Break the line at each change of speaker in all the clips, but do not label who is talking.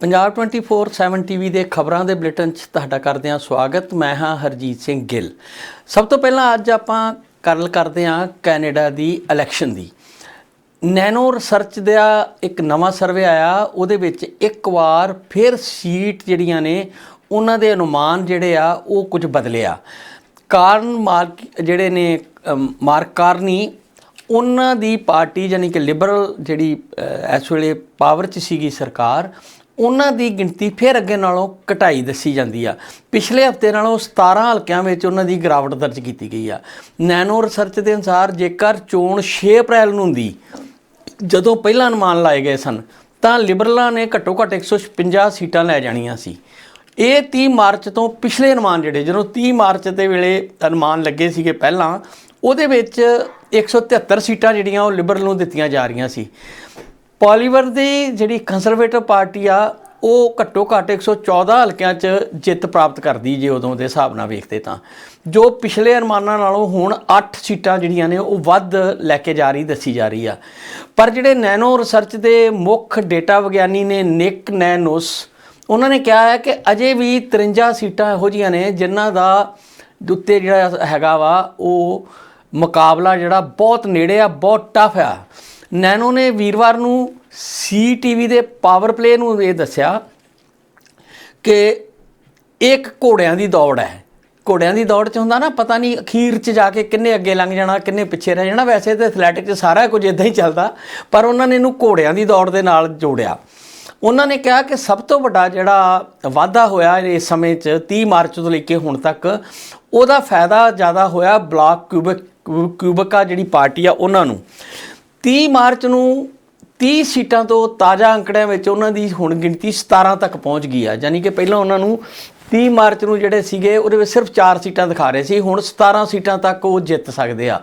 Punjab 24/7 TV ਦੇ ਖਬਰਾਂ ਦੇ ਬੁਲੇਟਿਨ 'ਚ ਤੁਹਾਡਾ ਕਰਦੇ ਹਾਂ ਸਵਾਗਤ। ਮੈਂ ਹਾਂ ਹਰਜੀਤ ਸਿੰਘ ਗਿੱਲ। ਸਭ ਤੋਂ ਪਹਿਲਾਂ ਅੱਜ ਆਪਾਂ ਗੱਲ ਕਰਦੇ ਹਾਂ ਕੈਨੇਡਾ ਦੀ ਇਲੈਕਸ਼ਨ ਦੀ। ਨੈਨੋ ਰਿਸਰਚ ਦਾ ਇੱਕ ਨਵਾਂ ਸਰਵੇ ਆਇਆ ਉਹਦੇ ਵਿੱਚ ਇੱਕ ਵਾਰ ਫਿਰ ਸੀਟ ਜਿਹੜੀਆਂ ਨੇ ਉਹਨਾਂ ਦੇ ਅਨੁਮਾਨ ਜਿਹੜੇ ਆ ਉਹ ਕੁਝ ਬਦਲਿਆ। ਕਾਰਨ ਮਾਰਕ ਜਿਹੜੇ ਨੇ ਅਮ, ਮਾਰਕ ਕਾਰਨੀ ਉਹਨਾਂ ਦੀ ਪਾਰਟੀ ਯਾਨੀ ਕਿ ਲਿਬਰਲ ਜਿਹੜੀ ਇਸ ਵੇਲੇ ਪਾਵਰ 'ਚ ਸੀਗੀ ਸਰਕਾਰ ਉਹਨਾਂ ਦੀ ਗਿਣਤੀ ਫਿਰ ਅੱਗੇ ਨਾਲੋਂ ਘਟਾਈ ਦੱਸੀ ਜਾਂਦੀ ਆ। ਪਿਛਲੇ ਹਫ਼ਤੇ ਨਾਲੋਂ 17 ਹਲਕਿਆਂ ਵਿੱਚ ਉਹਨਾਂ ਦੀ ਗਿਰਾਵਟ ਦਰਜ ਕੀਤੀ ਗਈ ਆ। ਨੈਨੋ ਰਿਸਰਚ ਦੇ ਅਨੁਸਾਰ ਜੇਕਰ ਚੋਣ 6 ਅਪ੍ਰੈਲ ਨੂੰ ਹੁੰਦੀ, ਜਦੋਂ ਪਹਿਲਾਂ ਅਨੁਮਾਨ ਲਾਏ ਗਏ ਸਨ, ਤਾਂ ਲਿਬਰਲਾਂ ਨੇ ਘੱਟੋ ਘੱਟ 156 ਸੀਟਾਂ ਲੈ ਜਾਣੀਆਂ ਸੀ। ਇਹ 30 ਮਾਰਚ ਤੋਂ ਪਿਛਲੇ ਅਨੁਮਾਨ ਜਿਹੜੇ, ਜਦੋਂ 30 ਮਾਰਚ ਦੇ ਵੇਲੇ ਅਨੁਮਾਨ ਲੱਗੇ ਸੀਗੇ ਪਹਿਲਾਂ, ਉਹਦੇ ਵਿੱਚ 173 ਸੀਟਾਂ ਜਿਹੜੀਆਂ ਉਹ ਲਿਬਰਲ ਨੂੰ ਦਿੱਤੀਆਂ ਜਾ ਰਹੀਆਂ ਸੀ। ਪੋਲੀਵਰ ਦੀ ਜਿਹੜੀ ਕੰਜ਼ਰਵੇਟਿਵ ਪਾਰਟੀ ਆ, ਉਹ ਘੱਟੋ ਘੱਟ 114 ਹਲਕਿਆਂ 'ਚ ਜਿੱਤ ਪ੍ਰਾਪਤ ਕਰਦੀ ਜੇ ਉਦੋਂ ਦੇ ਹਿਸਾਬ ਨਾਲ ਵੇਖਦੇ ਤਾਂ। ਜੋ ਪਿਛਲੇ ਅਰਮਾਨਾਂ ਨਾਲੋਂ ਹੁਣ 8 ਸੀਟਾਂ ਜਿਹੜੀਆਂ ਨੇ, ਉਹ ਵੱਧ ਲੈ ਕੇ ਜਾ ਰਹੀ, ਦੱਸੀ ਜਾ ਰਹੀ ਆ। ਪਰ ਜਿਹੜੇ ਨੈਨੋ ਰਿਸਰਚ ਦੇ ਮੁੱਖ ਡੇਟਾ ਵਿਗਿਆਨੀ ਨੇ ਨਿਕ ਨੈਨੋਸ, ਉਹਨਾਂ ਨੇ ਕਿਹਾ ਹੈ ਕਿ ਅਜੇ ਵੀ 53 ਸੀਟਾਂ ਇਹੋ ਜੀਆਂ ਨੇ ਜਿਨ੍ਹਾਂ ਦਾ ਉੱਤੇ ਜਿਹੜਾ ਹੈਗਾ ਵਾ, ਉਹ ਮੁਕਾਬਲਾ ਜਿਹੜਾ ਬਹੁਤ ਨੇੜੇ ਆ, ਬਹੁਤ ਟਫ ਆ। ਨੈਨੋ ਨੇ ਵੀਰਵਾਰ ਨੂੰ ਸੀਟੀਵੀ ਦੇ ਪਾਵਰ ਪਲੇ ਨੂੰ ਇਹ ਦੱਸਿਆ ਕਿ ਇੱਕ ਘੋੜਿਆਂ ਦੀ ਦੌੜ ਹੈ। ਘੋੜਿਆਂ ਦੀ ਦੌੜ 'ਚ ਹੁੰਦਾ ਨਾ, ਪਤਾ ਨਹੀਂ ਅਖੀਰ 'ਚ ਜਾ ਕੇ ਕਿੰਨੇ ਅੱਗੇ ਲੰਘ ਜਾਣਾ, ਕਿੰਨੇ ਪਿੱਛੇ ਰਹਿ ਜਾਣਾ। ਵੈਸੇ ਤਾਂ ਐਥਲੈਟਿਕ 'ਚ ਸਾਰਾ ਕੁਝ ਇਦਾਂ ਹੀ ਚੱਲਦਾ, ਪਰ ਉਹਨਾਂ ਨੇ ਇਹਨੂੰ ਘੋੜਿਆਂ ਦੀ ਦੌੜ ਦੇ ਨਾਲ ਜੋੜਿਆ। ਉਹਨਾਂ ਨੇ ਕਿਹਾ ਕਿ ਸਭ ਤੋਂ ਵੱਡਾ ਜਿਹੜਾ ਵਾਧਾ ਹੋਇਆ ਇਸ ਸਮੇਂ 'ਚ 30 ਮਾਰਚ ਤੋਂ ਲੈ ਕੇ ਹੁਣ ਤੱਕ, ਉਹਦਾ ਫਾਇਦਾ ਜ਼ਿਆਦਾ ਹੋਇਆ ਬਲਾਕ ਕਿਊਬਿਕ ਕਿਊਬਕਾ ਜਿਹੜੀ ਪਾਰਟੀ ਆ, ਉਹਨਾਂ ਨੂੰ। 30 ਮਾਰਚ ਨੂੰ 30 ਸੀਟਾਂ ਤੋਂ ਤਾਜ਼ਾ ਅੰਕੜਿਆਂ ਵਿੱਚ ਉਹਨਾਂ ਦੀ ਹੁਣ ਗਿਣਤੀ 17 ਤੱਕ ਪਹੁੰਚ ਗਈ ਆ। ਯਾਨੀ ਕਿ ਪਹਿਲਾਂ ਉਹਨਾਂ ਨੂੰ 30 ਮਾਰਚ ਨੂੰ ਜਿਹੜੇ ਸੀਗੇ, ਉਹਦੇ ਵਿੱਚ ਸਿਰਫ 4 ਸੀਟਾਂ ਦਿਖਾ ਰਹੇ ਸੀ। ਹੁਣ 17 ਸੀਟਾਂ ਤੱਕ ਉਹ ਜਿੱਤ ਸਕਦੇ ਆ।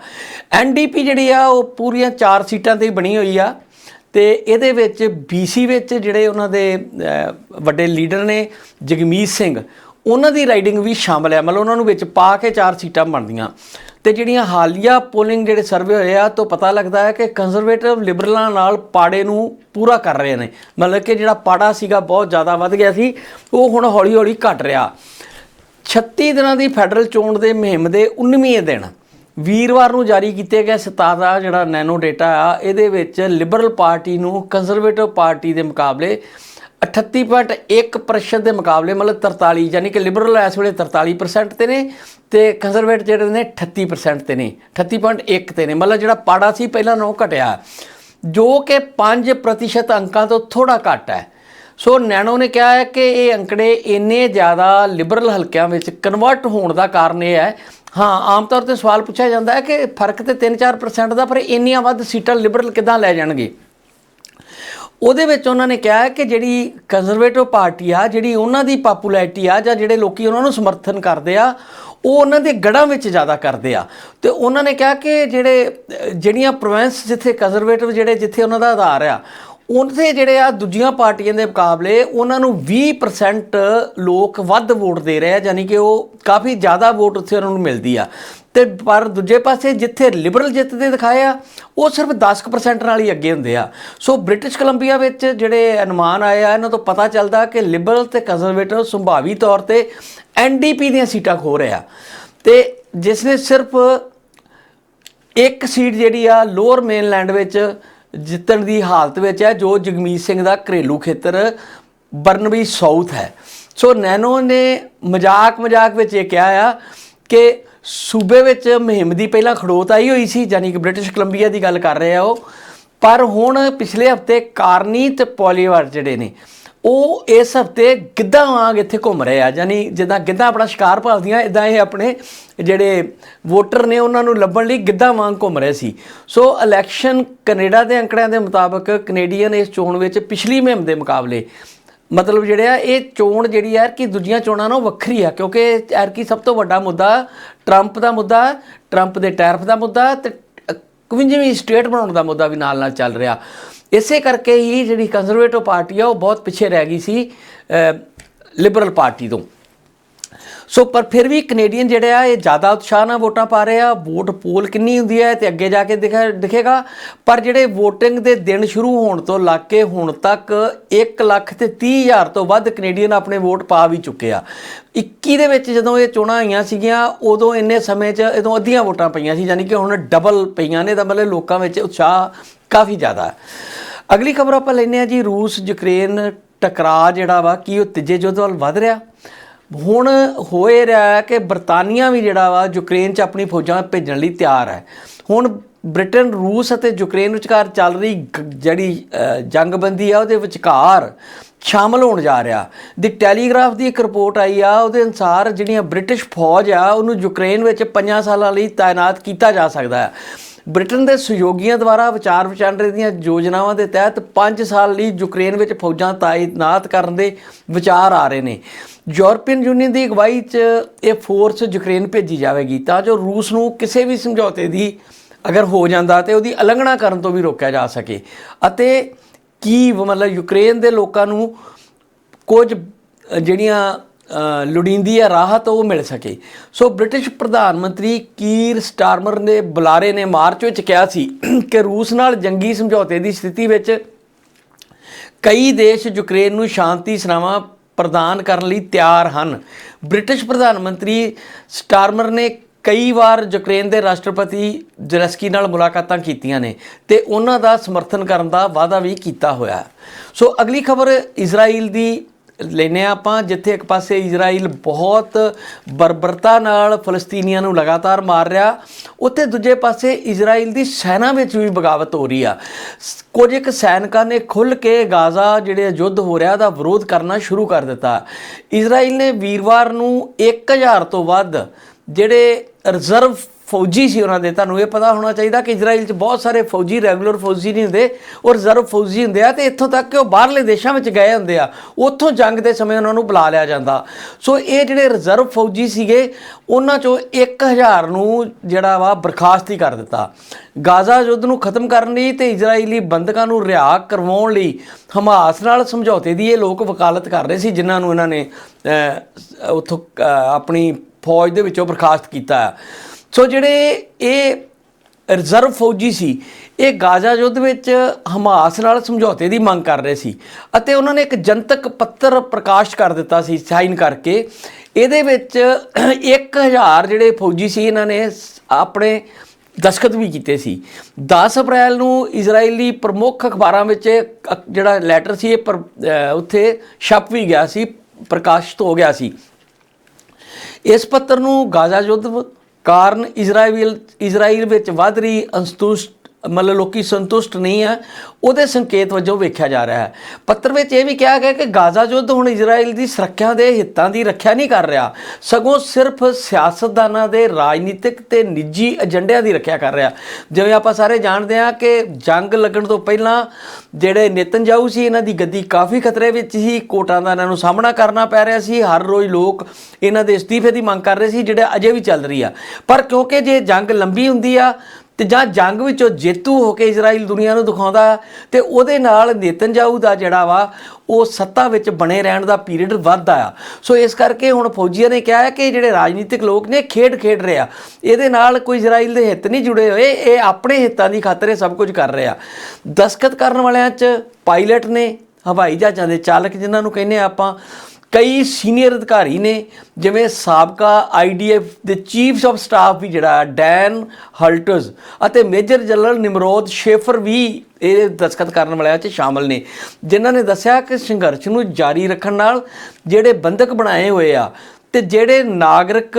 ਐਨਡੀਪੀ ਜਿਹੜੀ ਆ, ਉਹ ਪੂਰੀਆਂ 4 ਸੀਟਾਂ ਤੇ ਹੀ ਬਣੀ ਹੋਈ ਆ। ਤੇ ਇਹਦੇ ਵਿੱਚ ਬੀਸੀ ਵਿੱਚ ਜਿਹੜੇ ਉਹਨਾਂ ਦੇ ਵੱਡੇ ਲੀਡਰ ਨੇ, ਜਗਮੀਤ ਸਿੰਘ, ਉਹਨਾਂ ਦੀ ਰਾਈਡਿੰਗ ਵੀ ਸ਼ਾਮਲ ਹੈ ਮਤਲਬ ਉਹਨਾਂ ਨੂੰ ਵਿੱਚ ਪਾ ਕੇ ਚਾਰ ਸੀਟਾਂ ਬਣਦੀਆਂ। ਤੇ ਜਿਹੜੀਆਂ ਹਾਲੀਆ ਪੋਲਿੰਗ ਜਿਹੜੇ ਸਰਵੇ ਹੋਏ ਆ, ਤੋਂ ਪਤਾ ਲੱਗਦਾ ਹੈ ਕਿ ਕੰਜ਼ਰਵੇਟਿਵ ਲਿਬਰਲਾਂ ਨਾਲ ਪਾੜੇ ਨੂੰ ਪੂਰਾ ਕਰ ਰਹੇ ਨੇ। ਮਤਲਬ ਕਿ ਜਿਹੜਾ ਪਾੜਾ ਸੀਗਾ ਬਹੁਤ ਜ਼ਿਆਦਾ ਵੱਧ ਗਿਆ ਸੀ, ਉਹ ਹੁਣ ਹੌਲੀ-ਹੌਲੀ ਘਟ ਰਿਹਾ। 36 ਦਿਨਾਂ ਦੀ ਫੈਡਰਲ ਚੋਣ ਦੇ ਮੁਹਿੰਮ ਦੇ 19ਵੇਂ ਦਿਨ, ਵੀਰਵਾਰ ਨੂੰ ਜਾਰੀ ਕੀਤੇ ਗਏ ਸਤਾਦਾ ਜਿਹੜਾ ਨੈਨੋ ਡੇਟਾ ਆ, ਇਹਦੇ ਵਿੱਚ ਲਿਬਰਲ ਪਾਰਟੀ ਨੂੰ ਕੰਜ਼ਰਵੇਟਿਵ ਪਾਰਟੀ ਦੇ ਮੁਕਾਬਲੇ 38.1% ਦੇ ਮੁਕਾਬਲੇ, ਮਤਲਬ 43 ਯਾਨੀ ਕਿ ਲਿਬਰਲ ਇਸ ਵੇਲੇ 43% ਤੇ ਨੇ ਤੇ ਕੰਜ਼ਰਵੇਟ ਜਿਹੜੇ ਨੇ 38% ਤੇ ਨੇ 38.1 ਤੇ ਨੇ। ਮਤਲਬ ਜਿਹੜਾ ਪਾੜਾ ਸੀ ਪਹਿਲਾਂ ਨਾਲੋਂ ਘਟਿਆ, ਜੋ ਕਿ 5% ਅੰਕਾਂ ਤੋਂ ਥੋੜਾ ਘੱਟ ਹੈ। ਸੋ ਨੈਨੋ ਨੇ ਕਿਹਾ ਹੈ ਕਿ ਇਹ ਅੰਕੜੇ ਇੰਨੇ ਜ਼ਿਆਦਾ ਲਿਬਰਲ ਹਲਕਿਆਂ ਵਿੱਚ ਕਨਵਰਟ ਹੋਣ ਦਾ ਕਾਰਨ ਇਹ ਹੈ। ਹਾਂ, ਆਮ ਤੌਰ ਤੇ ਸਵਾਲ ਪੁੱਛਿਆ ਜਾਂਦਾ ਹੈ ਕਿ ਫ਼ਰਕ ਤੇ 3-4% ਦਾ, ਪਰ ਇੰਨੀਆਂ ਵੱਧ ਸੀਟਾਂ ਲਿਬਰਲ ਕਿਦਾਂ ਲੈ ਜਾਣਗੇ? ਉਹਦੇ ਵਿੱਚ ਉਹਨਾਂ ਨੇ ਕਿਹਾ ਕਿ ਜਿਹੜੀ ਕੰਜ਼ਰਵੇਟਿਵ ਪਾਰਟੀ ਆ, ਜਿਹੜੀ ਉਹਨਾਂ ਦੀ ਪਪੂਲੈਰਿਟੀ ਆ ਜਾਂ ਜਿਹੜੇ ਲੋਕੀ ਉਹਨਾਂ ਨੂੰ ਸਮਰਥਨ ਕਰਦੇ ਆ, ਉਹ ਉਹਨਾਂ ਦੇ ਗੜਾਂ ਵਿੱਚ ਜ਼ਿਆਦਾ ਕਰਦੇ ਆ। ਤੇ ਉਹਨਾਂ ਨੇ ਕਿਹਾ ਕਿ ਜਿਹੜੇ ਜਿਹੜੀਆਂ ਪ੍ਰੋਵਿੰਸ ਜਿੱਥੇ ਕੰਜ਼ਰਵੇਟਿਵ ਜਿਹੜੇ ਜਿੱਥੇ ਉਹਨਾਂ ਦਾ ਆਧਾਰ ਆ ਉਹਦੇ ਜਿਹੜੇ ਆ ਦੂਜੀਆਂ ਪਾਰਟੀਆਂ ਦੇ ਮੁਕਾਬਲੇ ਉਹਨਾਂ ਨੂੰ 20% ਲੋਕ ਵੱਧ ਵੋਟ ਦੇ ਰਹੇ ਆ, ਯਾਨੀ ਕਿ ਉਹ ਕਾਫੀ ਜ਼ਿਆਦਾ ਵੋਟ ਉੱਥੇ ਉਹਨਾਂ ਨੂੰ ਮਿਲਦੀ ਆ। ਤੇ ਪਰ ਦੂਜੇ ਪਾਸੇ ਜਿੱਥੇ ਲਿਬਰਲ ਜਿੱਤਦੇ ਦਿਖਾਏ ਆ, ਉਹ ਸਿਰਫ 10% ਨਾਲ ਹੀ ਅੱਗੇ ਹੁੰਦੇ ਆ। ਸੋ ਬ੍ਰਿਟਿਸ਼ ਕੋਲੰਬੀਆ ਵਿੱਚ ਜਿਹੜੇ ਅਨੁਮਾਨ ਆਏ ਆ, ਇਹਨਾਂ ਤੋਂ ਪਤਾ ਚੱਲਦਾ ਕਿ ਲਿਬਰਲ ਤੇ ਕੰਜ਼ਰਵੇਟਿਵ ਸੰਭਾਵੀ ਤੌਰ ਤੇ ਐਨਡੀਪੀ ਦੀਆਂ ਸੀਟਾਂ ਖੋ ਰਿਹਾ ਆ। ਤੇ ਜਿਸ ਨੇ ਸਿਰਫ ਇੱਕ ਸੀਟ ਜਿਹੜੀ ਆ ਲੋਅਰ ਮੇਨਲੈਂਡ ਵਿੱਚ ਜਿੱਤਣ ਦੀ ਹਾਲਤ ਵਿੱਚ ਹੈ, ਜੋ ਜਗਮੀਤ ਸਿੰਘ ਦਾ ਘਰੇਲੂ ਖੇਤਰ ਬਰਨਬੀ ਸਾਊਥ ਹੈ। ਸੋ ਨੈਨੋ ਨੇ ਮਜ਼ਾਕ ਮਜ਼ਾਕ ਵਿੱਚ ਇਹ ਕਿਹਾ ਆ ਕਿ ਸੂਬੇ ਵਿੱਚ ਮੁਹਿੰਮ ਦੀ ਪਹਿਲਾਂ ਖੜੋਤ ਆਈ ਹੋਈ ਸੀ ਯਾਨੀ ਕਿ ਬ੍ਰਿਟਿਸ਼ ਕੋਲੰਬੀਆ ਦੀ ਗੱਲ ਕਰ ਰਹੇ ਆ ਉਹ। ਪਰ ਹੁਣ ਪਿਛਲੇ ਹਫ਼ਤੇ ਕਾਰਨੀ ਤੇ ਪੋਲੀਵਾਰ ਜਿਹੜੇ ਨੇ ਉਹ ਇਸ ਹਫ਼ਤੇ ਗਿੱਧਾ ਵਾਂਗ ਇੱਥੇ ਘੁੰਮ ਰਹੇ ਆ, ਯਾਨੀ ਜਿੱਦਾਂ ਗਿੱਧਾ ਆਪਣਾ ਸ਼ਿਕਾਰ ਭਾਲਦੀਆਂ ਇਦਾਂ ਇਹ ਆਪਣੇ ਜਿਹੜੇ ਵੋਟਰ ਨੇ ਉਹਨਾਂ ਨੂੰ ਲੱਭਣ ਲਈ ਗਿੱਧਾ ਵਾਂਗ ਘੁੰਮ ਰਹੇ ਸੀ। ਸੋ ਇਲੈਕਸ਼ਨ ਕੈਨੇਡਾ ਦੇ ਅੰਕੜਿਆਂ ਦੇ ਮੁਤਾਬਕ ਕੈਨੇਡੀਅਨ ਇਸ ਚੋਣ ਵਿੱਚ ਪਿਛਲੀ ਮੁਹਿੰਮ ਦੇ ਮੁਕਾਬਲੇ। ਮਤਲਬ ਜਿਹੜੇ ਆ, ਇਹ ਚੋਣ ਜਿਹੜੀ ਹੈ ਕਿ ਦੂਜੀਆਂ ਚੋਣਾਂ ਨਾਲੋਂ ਵੱਖਰੀ ਆ, ਕਿਉਂਕਿ ਐਰਕੀ ਸਭ ਤੋਂ ਵੱਡਾ ਮੁੱਦਾ ਟਰੰਪ ਦਾ ਮੁੱਦਾ ਟਰੰਪ ਦੇ ਟੈਰਫ ਦਾ ਮੁੱਦਾ ਤੇ 51ਵੀਂ ਸਟੇਟ ਬਣਾਉਣ ਦਾ ਮੁੱਦਾ ਵੀ ਨਾਲ ਨਾਲ ਚੱਲ ਰਿਹਾ। ਇਸੇ ਕਰਕੇ ਹੀ ਜਿਹੜੀ ਕੰਜ਼ਰਵੇਟਿਵ ਪਾਰਟੀ ਆ, ਉਹ ਬਹੁਤ ਪਿੱਛੇ ਰਹਿ ਗਈ ਸੀ ਲਿਬਰਲ ਪਾਰਟੀ ਤੋਂ। ਸੋ, ਪਰ ਫਿਰ ਵੀ ਕੈਨੇਡੀਅਨ ਜਿਹੜੇ ਆ, ਇਹ ਜ਼ਿਆਦਾ ਉਤਸ਼ਾਹ ਨਾਲ ਵੋਟਾਂ ਪਾ ਰਹੇ ਆ। ਵੋਟ ਪੋਲ ਕਿੰਨੀ ਹੁੰਦੀ ਹੈ ਤੇ ਅੱਗੇ ਜਾ ਕੇ ਦਿਖਾ, ਦਿਖੇਗਾ। ਪਰ ਜਿਹੜੇ VOTING ਦੇ ਦਿਨ ਸ਼ੁਰੂ ਹੋਣ ਤੋਂ ਲੱਗ ਕੇ ਹੁਣ ਤੱਕ 1 ਲੱਖ ਤੇ 30 ਹਜ਼ਾਰ ਤੋਂ ਵੱਧ ਕੈਨੇਡੀਅਨ ਆਪਣੇ ਵੋਟ ਪਾ ਵੀ ਚੁੱਕੇ ਆ। 21 ਦੇ ਵਿੱਚ ਜਦੋਂ ਇਹ ਚੋਣਾਂ ਆਈਆਂ ਸੀਗੀਆਂ, ਉਦੋਂ ਇੰਨੇ ਸਮੇਂ 'ਚ ਇਦੋਂ ਅੱਧੀਆਂ ਵੋਟਾਂ ਪਈਆਂ ਸੀ, ਯਾਨੀ ਕਿ ਹੁਣ ਡਬਲ ਪਈਆਂ ਨੇ, ਤਾਂ ਮਤਲਬ ਲੋਕਾਂ ਵਿੱਚ ਉਤਸ਼ਾਹ ਕਾਫੀ ਜ਼ਿਆਦਾ। ਹੈ ਅਗਲੀ ਖਬਰ ਆਪਾਂ ਲੈਂਦੇ ਆ ਜੀ, ਰੂਸ, ਯੂਕਰੇਨ ਟਕਰਾਅ ਜਿਹੜਾ ਵਾ, ਕੀ ਉਹ ਤੀਜੇ ਯੁੱਧ ਵੱਲ ਵੱਧ ਰਿਹਾ? ਹੁਣ ਹੋਏ ਰਿਹਾ ਕਿ ਬਰਤਾਨੀਆ ਵੀ ਜਿਹੜਾ ਵਾ, ਯੂਕਰੇਨ 'ਚ ਆਪਣੀ ਫੌਜਾਂ ਭੇਜਣ ਲਈ ਤਿਆਰ ਹੈ। ਹੁਣ ਬ੍ਰਿਟਨ, ਰੂਸ ਅਤੇ ਯੂਕਰੇਨ ਵਿਚਕਾਰ ਚੱਲ ਰਹੀ ਗ- ਜਿਹੜੀ ਜੰਗਬੰਦੀ ਆ, ਉਹਦੇ ਵਿਚਕਾਰ ਸ਼ਾਮਲ ਹੋਣ ਜਾ ਰਿਹਾ। ਦੀ ਟੈਲੀਗ੍ਰਾਫ ਦੀ ਇੱਕ ਰਿਪੋਰਟ ਆਈ ਆ, ਉਹਦੇ ਅਨੁਸਾਰ ਜਿਹੜੀਆਂ ਬ੍ਰਿਟਿਸ਼ ਫੌਜ ਆ, ਉਹਨੂੰ ਯੂਕਰੇਨ ਵਿੱਚ 5 ਸਾਲਾਂ ਲਈ ਤਾਇਨਾਤ ਕੀਤਾ ਜਾ ਸਕਦਾ ਹੈ। ਬ੍ਰਿਟਨ ਦੇ ਸਹਿਯੋਗੀਆਂ ਦੁਆਰਾ ਵਿਚਾਰ ਵਿਚਾਰੇ ਦੀਆਂ ਯੋਜਨਾਵਾਂ ਦੇ ਤਹਿਤ 5 ਸਾਲ ਲਈ ਯੂਕਰੇਨ ਵਿੱਚ ਫੌਜਾਂ ਤਾਇਨਾਤ ਕਰਨ ਦੇ ਵਿਚਾਰ ਆ ਰਹੇ ਨੇ। ਯੂਰਪੀਅਨ ਯੂਨੀਅਨ ਦੀ ਅਗਵਾਈ 'ਚ ਇਹ ਫੋਰਸ ਯੂਕਰੇਨ ਭੇਜੀ ਜਾਵੇਗੀ ਤਾਂ ਜੋ ਰੂਸ ਨੂੰ ਕਿਸੇ ਵੀ ਸਮਝੌਤੇ ਦੀ ਅਗਰ ਹੋ ਜਾਂਦਾ ਤੇ ਉਹਦੀ ਉਲੰਘਣਾ ਕਰਨ ਤੋਂ ਵੀ ਰੋਕਿਆ ਜਾ ਸਕੇ। ਅਤੇ ਕੀ ਮਤਲਬ ਯੂਕਰੇਨ ਦੇ ਲੋਕਾਂ ਨੂੰ ਕੁਝ ਜਿਹੜੀਆਂ ਲੋੜੀਂਦੀ ਹੈ, ਰਾਹਤ ਉਹ ਮਿਲ ਸਕੇ। ਸੋ ਬ੍ਰਿਟਿਸ਼ ਪ੍ਰਧਾਨ ਮੰਤਰੀ ਕੀਰ ਸਟਾਰਮਰ ਨੇ ਬੁਲਾਰੇ ਨੇ ਮਾਰਚ ਵਿੱਚ ਕਿਹਾ ਸੀ ਕਿ ਰੂਸ ਨਾਲ ਜੰਗੀ ਸਮਝੌਤੇ ਦੀ ਸਥਿਤੀ ਵਿੱਚ ਕਈ ਦੇਸ਼ ਯੂਕਰੇਨ ਨੂੰ ਸ਼ਾਂਤੀ ਸਰਾਵਾਂ ਪ੍ਰਦਾਨ ਕਰਨ ਲਈ ਤਿਆਰ ਹਨ। ਬ੍ਰਿਟਿਸ਼ ਪ੍ਰਧਾਨ ਮੰਤਰੀ ਸਟਾਰਮਰ ਨੇ ਕਈ ਵਾਰ ਯੂਕਰੇਨ ਦੇ ਰਾਸ਼ਟਰਪਤੀ ਜ਼ੈਲੈਂਸਕੀ ਨਾਲ ਮੁਲਾਕਾਤਾਂ ਕੀਤੀਆਂ ਨੇ ਤੇ ਉਹਨਾਂ ਦਾ ਸਮਰਥਨ ਕਰਨ ਦਾ ਵਾਅਦਾ ਵੀ ਕੀਤਾ ਹੋਇਆ ਸੋ ਅਗਲੀ ਖਬਰ ਇਜ਼ਰਾਈਲ ਦੀ ਲੈਨੇ ਆਪਾਂ, ਜਿੱਥੇ ਇੱਕ ਪਾਸੇ ਇਜ਼ਰਾਈਲ ਬਹੁਤ ਬਰਬਰਤਾ ਨਾਲ ਫਲਸਤੀਨੀਆਂ ਨੂੰ ਲਗਾਤਾਰ ਮਾਰ ਰਿਹਾ, ਉੱਥੇ ਦੂਜੇ ਪਾਸੇ ਇਜ਼ਰਾਈਲ ਦੀ ਸੈਨਾ ਵਿੱਚ ਵੀ ਬਗਾਵਤ ਹੋ ਰਹੀ ਆ। ਸ- ਕੁਝ ਇੱਕ ਸੈਨਿਕਾਂ ਨੇ ਖੁੱਲ ਕੇ ਗਾਜ਼ਾ ਜਿਹੜੇ ਯੁੱਧ ਹੋ ਰਿਹਾ, ਦਾ ਵਿਰੋਧ ਕਰਨਾ ਸ਼ੁਰੂ ਕਰ ਦਿੱਤਾ। ਇਜ਼ਰਾਈਲ ਨੇ ਵੀਰਵਾਰ ਨੂੰ 1000 ਤੋਂ ਵੱਧ ਜਿਹੜੇ ਰਿਜ਼ਰਵ ਫੌਜੀ ਸੀ ਉਹਨਾਂ ਦੇ, ਤੁਹਾਨੂੰ ਇਹ ਪਤਾ ਹੋਣਾ ਚਾਹੀਦਾ ਕਿ ਇਜ਼ਰਾਈਲ 'ਚ ਬਹੁਤ ਸਾਰੇ ਫੌਜੀ, ਰੈਗੂਲਰ ਫੌਜੀ ਨਹੀਂ ਹੁੰਦੇ ਉਹ ਰਿਜ਼ਰਵ ਫੌਜੀ ਹੁੰਦੇ ਆ ਤੇ ਇੱਥੋਂ ਤੱਕ ਕਿ ਉਹ ਬਾਹਰਲੇ ਦੇਸ਼ਾਂ ਵਿੱਚ ਗਏ ਹੁੰਦੇ ਆ, ਉੱਥੋਂ ਜੰਗ ਦੇ ਸਮੇਂ ਉਹਨਾਂ ਨੂੰ ਬੁਲਾ ਲਿਆ ਜਾਂਦਾ ਸੋ ਇਹ ਜਿਹੜੇ ਰਿਜ਼ਰਵ ਫੌਜੀ ਸੀਗੇ, ਉਹਨਾਂ 'ਚੋਂ 1000 ਨੂੰ ਜਿਹੜਾ ਵਾ ਬਰਖਾਸਤ ਹੀ ਕਰ ਦਿੱਤਾ ਗਾਜ਼ਾ ਯੁੱਧ ਨੂੰ ਖਤਮ ਕਰਨ ਲਈ ਤੇ ਇਜ਼ਰਾਈਲੀ ਬੰਦਕਾਂ ਨੂੰ ਰਿਹਾ ਕਰਵਾਉਣ ਲਈ ਹਮਾਸ ਨਾਲ ਸਮਝੌਤੇ ਦੀ ਇਹ ਲੋਕ ਵਕਾਲਤ ਕਰ ਰਹੇ ਸੀ, ਜਿਨ੍ਹਾਂ ਨੂੰ ਇਹਨਾਂ ਨੇ ਉੱਥੋਂ ਆਪਣੀ ਫੌਜ ਦੇ ਵਿੱਚੋਂ ਬਰਖਾਸਤ ਕੀਤਾ ਹੈ। ਸੋ ਜਿਹੜੇ ਇਹ ਰਿਜ਼ਰਵ ਫੌਜੀ ਸੀ, ਇਹ ਗਾਜ਼ਾ ਯੁੱਧ ਵਿੱਚ ਹਮਾਸ ਨਾਲ ਸਮਝੌਤੇ ਦੀ ਮੰਗ ਕਰ ਰਹੇ ਸੀ ਅਤੇ ਉਹਨਾਂ ਨੇ ਇੱਕ ਜਨਤਕ ਪੱਤਰ ਪ੍ਰਕਾਸ਼ ਕਰ ਦਿੱਤਾ ਸੀ ਸਾਈਨ ਕਰਕੇ। ਇਹਦੇ ਵਿੱਚ 1000 ਜਿਹੜੇ ਫੌਜੀ ਸੀ, ਇਹਨਾਂ ਨੇ ਸ- ਆਪਣੇ ਦਸਖਤ ਵੀ ਕੀਤੇ ਸੀ। 10 ਅਪ੍ਰੈਲ ਨੂੰ ਇਜ਼ਰਾਈਲੀ ਪ੍ਰਮੁੱਖ ਅਖਬਾਰਾਂ ਵਿੱਚ ਜਿਹੜਾ ਲੈਟਰ ਸੀ, ਇਹ ਪਰ- ਉੱਥੇ ਛਪ ਵੀ ਗਿਆ ਸੀ, ਪ੍ਰਕਾਸ਼ਿਤ ਹੋ ਗਿਆ ਸੀ। ਇਸ ਪੱਤਰ ਨੂੰ ਗਾਜ਼ਾ ਯੁੱਧ ਕਾਰਨ ਇਜ਼ਰਾਈਲ ਇਜ਼ਰਾਈਲ ਵਿੱਚ ਵੱਧ ਰਹੀ ਅਸੰਤੁਸ਼ਟ ਮਤਲਬ ਲੋਕੀ ਸੰਤੁਸ਼ਟ ਨਹੀਂ ਹੈ ਉਹਦੇ ਸੰਕੇਤ ਵਜੋਂ ਵੇਖਿਆ ਜਾ ਰਿਹਾ ਹੈ। ਪੱਤਰ ਵਿੱਚ ਇਹ ਵੀ ਕਿਹਾ ਗਿਆ ਕਿ ਗਾਜ਼ਾ ਯੁੱਧ ਹੁਣ ਇਜ਼ਰਾਈਲ ਦੀ ਸੁਰੱਖਿਆ ਦੇ ਹਿੱਤਾਂ ਦੀ ਰੱਖਿਆ ਨਹੀਂ ਕਰ ਰਿਹਾ। ਸਗੋਂ ਸਿਰਫ ਸਿਆਸਤਦਾਨਾਂ ਦੇ ਰਾਜਨੀਤਿਕ ਤੇ ਨਿੱਜੀ ਏਜੰਡਿਆਂ ਦੀ ਰੱਖਿਆ ਕਰ ਰਿਹਾ। ਜਿਵੇਂ ਆਪਾਂ ਸਾਰੇ ਜਾਣਦੇ ਹਾਂ ਕਿ ਜੰਗ ਲੱਗਣ ਤੋਂ ਪਹਿਲਾਂ ਜਿਹੜੇ ਨੇਤਨਜਾਊ ਸੀ, ਇਹਨਾਂ ਦੀ ਗੱਦੀ ਕਾਫੀ ਖਤਰੇ ਵਿੱਚ ਸੀ, ਕੋਟਾਂ ਦਾ ਇਹਨਾਂ ਨੂੰ ਸਾਹਮਣਾ ਕਰਨਾ ਪੈ ਰਿਹਾ ਸੀ। ਹਰ ਰੋਜ਼ ਲੋਕ ਇਹਨਾਂ ਦੇ ਅਸਤੀਫੇ ਦੀ ਮੰਗ ਕਰ ਰਹੇ ਸੀ, ਜਿਹੜਾ ਅਜੇ ਵੀ ਚੱਲ ਰਹੀ ਆ। ਪਰ ਕਿਉਂਕਿ ਜੇ ਜੰਗ ਲੰਬੀ ਹੁੰਦੀ ਆ ਤੇ ਜਾਂ ਜੰਗ ਵਿੱਚੋਂ ਜੇਤੂ ਹੋ ਕੇ ਇਜ਼ਰਾਈਲ ਦੁਨੀਆ ਨੂੰ ਦਿਖਾਉਂਦਾ ਤੇ ਉਹਦੇ ਨਾਲ ਨੇਤਨਜਾਊ ਦਾ ਜਿਹੜਾ ਵਾ, ਉਹ ਸੱਤਾ ਵਿੱਚ ਬਣੇ ਰਹਿਣ ਦਾ ਪੀਰੀਅਡ ਵੱਧਦਾ ਆ। ਸੋ ਇਸ ਕਰਕੇ ਹੁਣ ਫੌਜੀਆਂ ਨੇ ਕਿਹਾ ਕਿ ਜਿਹੜੇ ਰਾਜਨੀਤਿਕ ਲੋਕ ਨੇ, ਖੇਡ ਖੇਡ ਰਹੇ ਆ। ਇਹਦੇ ਨਾਲ ਕੋਈ ਇਜ਼ਰਾਈਲ ਦੇ ਹਿੱਤ ਨਹੀਂ ਜੁੜੇ ਹੋਏ, ਇਹ ਆਪਣੇ ਹਿੱਤਾਂ ਦੀ ਖਾਤਰ ਇਹ ਸਭ ਕੁਝ ਕਰ ਰਿਹਾ ਆ। ਦਸਖਤ ਕਰਨ ਵਾਲਿਆਂ 'ਚ ਪਾਇਲਟ ਨੇ, ਹਵਾਈ ਜਹਾਜ਼ਾਂ ਦੇ ਚਾਲਕ ਜਿਨ੍ਹਾਂ ਨੂੰ ਕਹਿੰਦੇ ਆ ਆਪਾਂ ਕਈ ਸੀਨੀਅਰ ਅਧਿਕਾਰੀ ਨੇ, ਜਿਵੇਂ ਸਾਬਕਾ ਆਈਡੀਐਫ ਦੇ ਚੀਫ ਆਫ ਸਟਾਫ ਵੀ ਜਿਹੜਾ, ਡੈਨ ਹਲਟਸ ਅਤੇ ਮੇਜਰ ਜਨਰਲ ਨਿਮਰੋਦ ਸ਼ੇਫਰ ਵੀ ਇਹ ਦਸਖਤ ਕਰਨ ਵਾਲਿਆਂ 'ਚ ਸ਼ਾਮਲ ਨੇ, ਜਿਨ੍ਹਾਂ ਨੇ ਦੱਸਿਆ ਕਿ ਸੰਘਰਸ਼ ਨੂੰ ਜਾਰੀ ਰੱਖਣ ਨਾਲ ਜਿਹੜੇ ਬੰਦਕ ਬਣਾਏ ਹੋਏ ਆ ਤੇ ਜਿਹੜੇ ਨਾਗਰਿਕ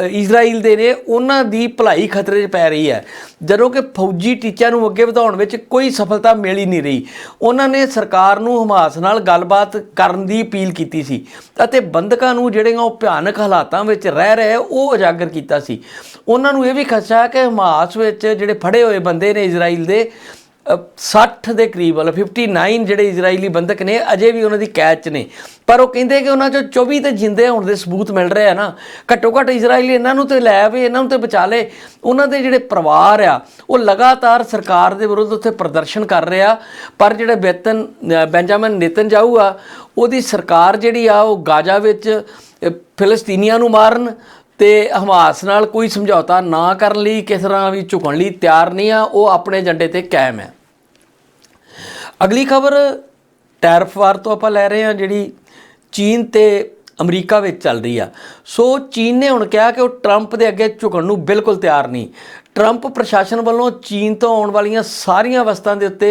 ਇਜ਼ਰਾਈਲ ਦੇ ਨੇ, ਉਹਨਾਂ ਦੀ ਭਲਾਈ ਖਤਰੇ 'ਚ ਪੈ ਰਹੀ ਹੈ। ਜਦੋਂ ਕਿ ਫੌਜੀ ਟੀਚਿਆਂ ਨੂੰ ਅੱਗੇ ਵਧਾਉਣ ਵਿੱਚ ਕੋਈ ਸਫਲਤਾ ਮਿਲ ਹੀ ਨਹੀਂ ਰਹੀ। ਉਹਨਾਂ ਨੇ ਸਰਕਾਰ ਨੂੰ ਹਮਾਸ ਨਾਲ ਗੱਲਬਾਤ ਕਰਨ ਦੀ ਅਪੀਲ ਕੀਤੀ ਸੀ ਅਤੇ ਬੰਦਕਾਂ ਨੂੰ ਜਿਹੜੀਆਂ ਉਹ ਭਿਆਨਕ ਹਾਲਾਤਾਂ ਵਿੱਚ ਰਹਿ ਰਹੇ, ਉਹ ਉਜਾਗਰ ਕੀਤਾ ਸੀ। ਉਹਨਾਂ ਨੂੰ ਇਹ ਵੀ ਖਦਸ਼ਾ ਹੈ ਕਿ ਹਮਾਸ ਵਿੱਚ ਜਿਹੜੇ ਫੜੇ ਹੋਏ ਬੰਦੇ ਨੇ ਇਜ਼ਰਾਈਲ ਦੇ 60 ਦੇ ਕਰੀਬ ਵਾਲਾ 59 ਜਿਹੜੇ ਇਜ਼ਰਾਈਲੀ ਬੰਦਕ ਨੇ ਅਜੇ ਵੀ ਉਹਨਾਂ ਦੀ ਕੈਦ 'ਚ ਨੇ। ਪਰ ਉਹ ਕਹਿੰਦੇ ਕਿ ਉਹਨਾਂ ਚੋਂ 24 ਤੇ ਜਿੰਦੇ ਹੋਣ ਦੇ ਸਬੂਤ ਮਿਲ ਰਹੇ ਆ ਨਾ। ਘੱਟੋ ਘੱਟ ਇਜ਼ਰਾਈਲੀ ਇਹਨਾਂ ਨੂੰ ਤੇ ਲੈ ਆਵੇ ਇਹਨਾਂ ਨੂੰ ਤੇ ਬਚਾ ਲੇ। ਉਹਨਾਂ ਦੇ ਜਿਹੜੇ ਪਰਿਵਾਰ ਆ ਉਹ ਲਗਾਤਾਰ ਸਰਕਾਰ ਦੇ ਵਿਰੁੱਧ ਉੱਥੇ ਪ੍ਰਦਰਸ਼ਨ ਕਰ ਰਿਹਾ ਪਰ ਜਿਹੜੇ ਬੈਤਨ ਅ, ਬੈਂਜਾਮਿਨ ਨੇਤਨਜਾਊ ਆ ਉਹਦੀ ਸਰਕਾਰ ਜਿਹੜੀ ਆ ਉਹ ਗਾਜ਼ਾ ਵਿੱਚ ਅਹ, ਫਿਲਸਤੀਨੀਆਂ ਨੂੰ ਮਾਰਨ ਤੇ ਹਮਾਸ ਨਾਲ ਕੋਈ ਸਮਝੌਤਾ ਨਾ ਕਰਨ ਲਈ ਕਿਸ ਤਰ੍ਹਾਂ ਵੀ ਝੁਕਣ ਲਈ ਤਿਆਰ ਨਹੀਂ ਆ ਉਹ ਆਪਣੇ ਏਜੰਡੇ ਤੇ ਕਾਇਮ ਹੈ। ਅਗਲੀ ਖਬਰ ਟੈਰਫਵਾਰ ਤੋਂ ਆਪਾਂ ਲੈ ਰਹੇ ਹਾਂ, ਜਿਹੜੀ ਚੀਨ ਤੇ ਅਮਰੀਕਾ ਵਿੱਚ ਚੱਲ ਰਹੀ ਆ। ਸੋ ਚੀਨ ਨੇ ਹੁਣ ਕਿਹਾ ਕਿ ਉਹ ਟਰੰਪ ਦੇ ਅੱਗੇ ਝੁਕਣ ਨੂੰ ਬਿਲਕੁਲ ਤਿਆਰ ਨਹੀਂ। ਟਰੰਪ ਪ੍ਰਸ਼ਾਸਨ ਵੱਲੋਂ ਚੀਨ ਤੋਂ ਆਉਣ ਵਾਲੀਆਂ ਸਾਰੀਆਂ ਵਸਤਾਂ ਦੇ ਉੱਤੇ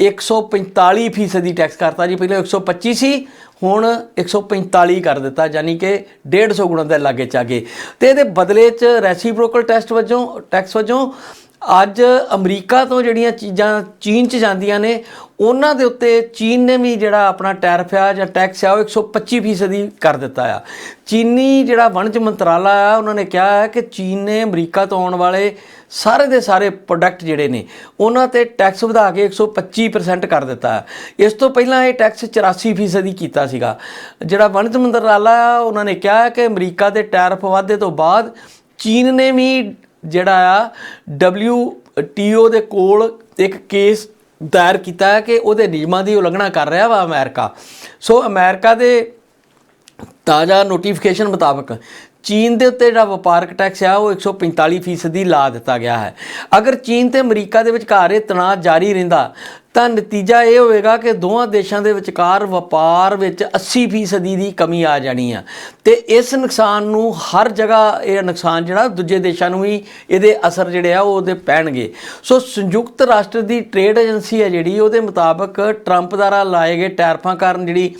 145 ਫੀਸਦੀ ਟੈਕਸ ਕਰਤਾ ਜੀ। ਪਹਿਲਾਂ 125 ਸੀ ਹੁਣ 145 ਕਰ ਦਿੱਤਾ, ਯਾਨੀ ਕਿ 150 ਗੁਣਾ ਦੇ ਲਾਗੇ ਚਾਗੇ ਤੇ ਇਹਦੇ ਬਦਲੇ 'ਚ ਰੈਸੀਪ੍ਰੋਕਲ ਟੈਸਟ ਵਜੋਂ, ਟੈਕਸ ਵਜੋਂ ਅੱਜ ਅਮਰੀਕਾ ਤੋਂ ਜਿਹੜੀਆਂ ਚੀਜ਼ਾਂ ਚੀਨ 'ਚ ਜਾਂਦੀਆਂ ਨੇ, ਉਹਨਾਂ ਦੇ ਉੱਤੇ ਚੀਨ ਨੇ ਵੀ ਜਿਹੜਾ ਆਪਣਾ ਟੈਰਫ ਆ ਜਾਂ ਟੈਕਸ ਆ, ਉਹ 125 ਫੀਸਦੀ ਕਰ ਦਿੱਤਾ ਆ। ਚੀਨੀ ਜਿਹੜਾ ਵਣਜ ਮੰਤਰਾਲਾ ਆ, ਉਹਨਾਂ ਨੇ ਕਿਹਾ ਹੈ ਕਿ ਚੀਨ ਨੇ ਅਮਰੀਕਾ ਤੋਂ ਆਉਣ ਵਾਲੇ ਸਾਰੇ ਦੇ ਸਾਰੇ ਪ੍ਰੋਡਕਟ ਜਿਹੜੇ ਨੇ, ਉਹਨਾਂ ਤੇ ਟੈਕਸ ਵਧਾ ਕੇ 125% ਕਰ ਦਿੱਤਾ ਇਸ ਤੋਂ ਪਹਿਲਾਂ ਇਹ ਟੈਕਸ 84 ਫੀਸਦੀ ਕੀਤਾ ਸੀਗਾ। ਜਿਹੜਾ ਵਣਜ ਮੰਤਰਾਲਾ ਆ, ਉਹਨਾਂ ਨੇ ਕਿਹਾ ਕਿ ਅਮਰੀਕਾ ਦੇ ਟੈਰਫ ਵਾਧੇ ਤੋਂ ਬਾਅਦ ਚੀਨ ਨੇ ਵੀ ਜਿਹੜਾ ਆ WTO ਦੇ ਕੋਲ ਇੱਕ ਕੇਸ ਦਾਇਰ ਕੀਤਾ ਹੈ ਕਿ ਉਹਦੇ ਨਿਯਮਾਂ ਦੀ ਉਲੰਘਣਾ ਕਰ ਰਿਹਾ ਵਾ ਅਮਰੀਕਾ। ਸੋ ਅਮਰੀਕਾ ਦੇ ਤਾਜ਼ਾ ਨੋਟੀਫਿਕੇਸ਼ਨ ਮੁਤਾਬਕ ਚੀਨ ਦੇ ਉੱਤੇ ਜਿਹੜਾ ਵਪਾਰਕ ਟੈਕਸ ਆ, ਉਹ 145 ਫੀਸਦੀ ਲਾ ਦਿੱਤਾ ਗਿਆ ਹੈ। ਅਗਰ ਚੀਨ ਤੇ ਅਮਰੀਕਾ ਦੇ ਵਿਚਕਾਰ ਇਹ ਤਣਾਅ ਜਾਰੀ ਰਹਿੰਦਾ, ਤਾਂ ਨਤੀਜਾ ਇਹ ਹੋਵੇਗਾ ਕਿ ਦੋਵਾਂ ਦੇਸ਼ਾਂ ਦੇ ਵਿਚਕਾਰ ਵਪਾਰ ਵਿੱਚ 80 ਫੀਸਦੀ ਦੀ ਕਮੀ ਆ ਜਾਣੀ ਆ। ਤੇ ਇਸ ਨੁਕਸਾਨ ਨੂੰ ਹਰ ਜਗ੍ਹਾ ਇਹ ਨੁਕਸਾਨ ਜਿਹੜਾ, ਦੂਜੇ ਦੇਸ਼ਾਂ ਨੂੰ ਵੀ ਇਹਦੇ ਅਸਰ ਜਿਹੜੇ ਆ, ਉਹ ਉਹਦੇ ਪੈਣਗੇ। ਸੋ ਸੰਯੁਕਤ ਰਾਸ਼ਟਰ ਦੀ ਟ੍ਰੇਡ ਏਜੰਸੀ ਹੈ ਜਿਹੜੀ, ਉਹਦੇ ਮੁਤਾਬਕ ਟਰੰਪ ਦੁਆਰਾ ਲਾਏ ਗਏ ਟੈਰਫਾਂ ਕਾਰਨ ਜਿਹੜੀ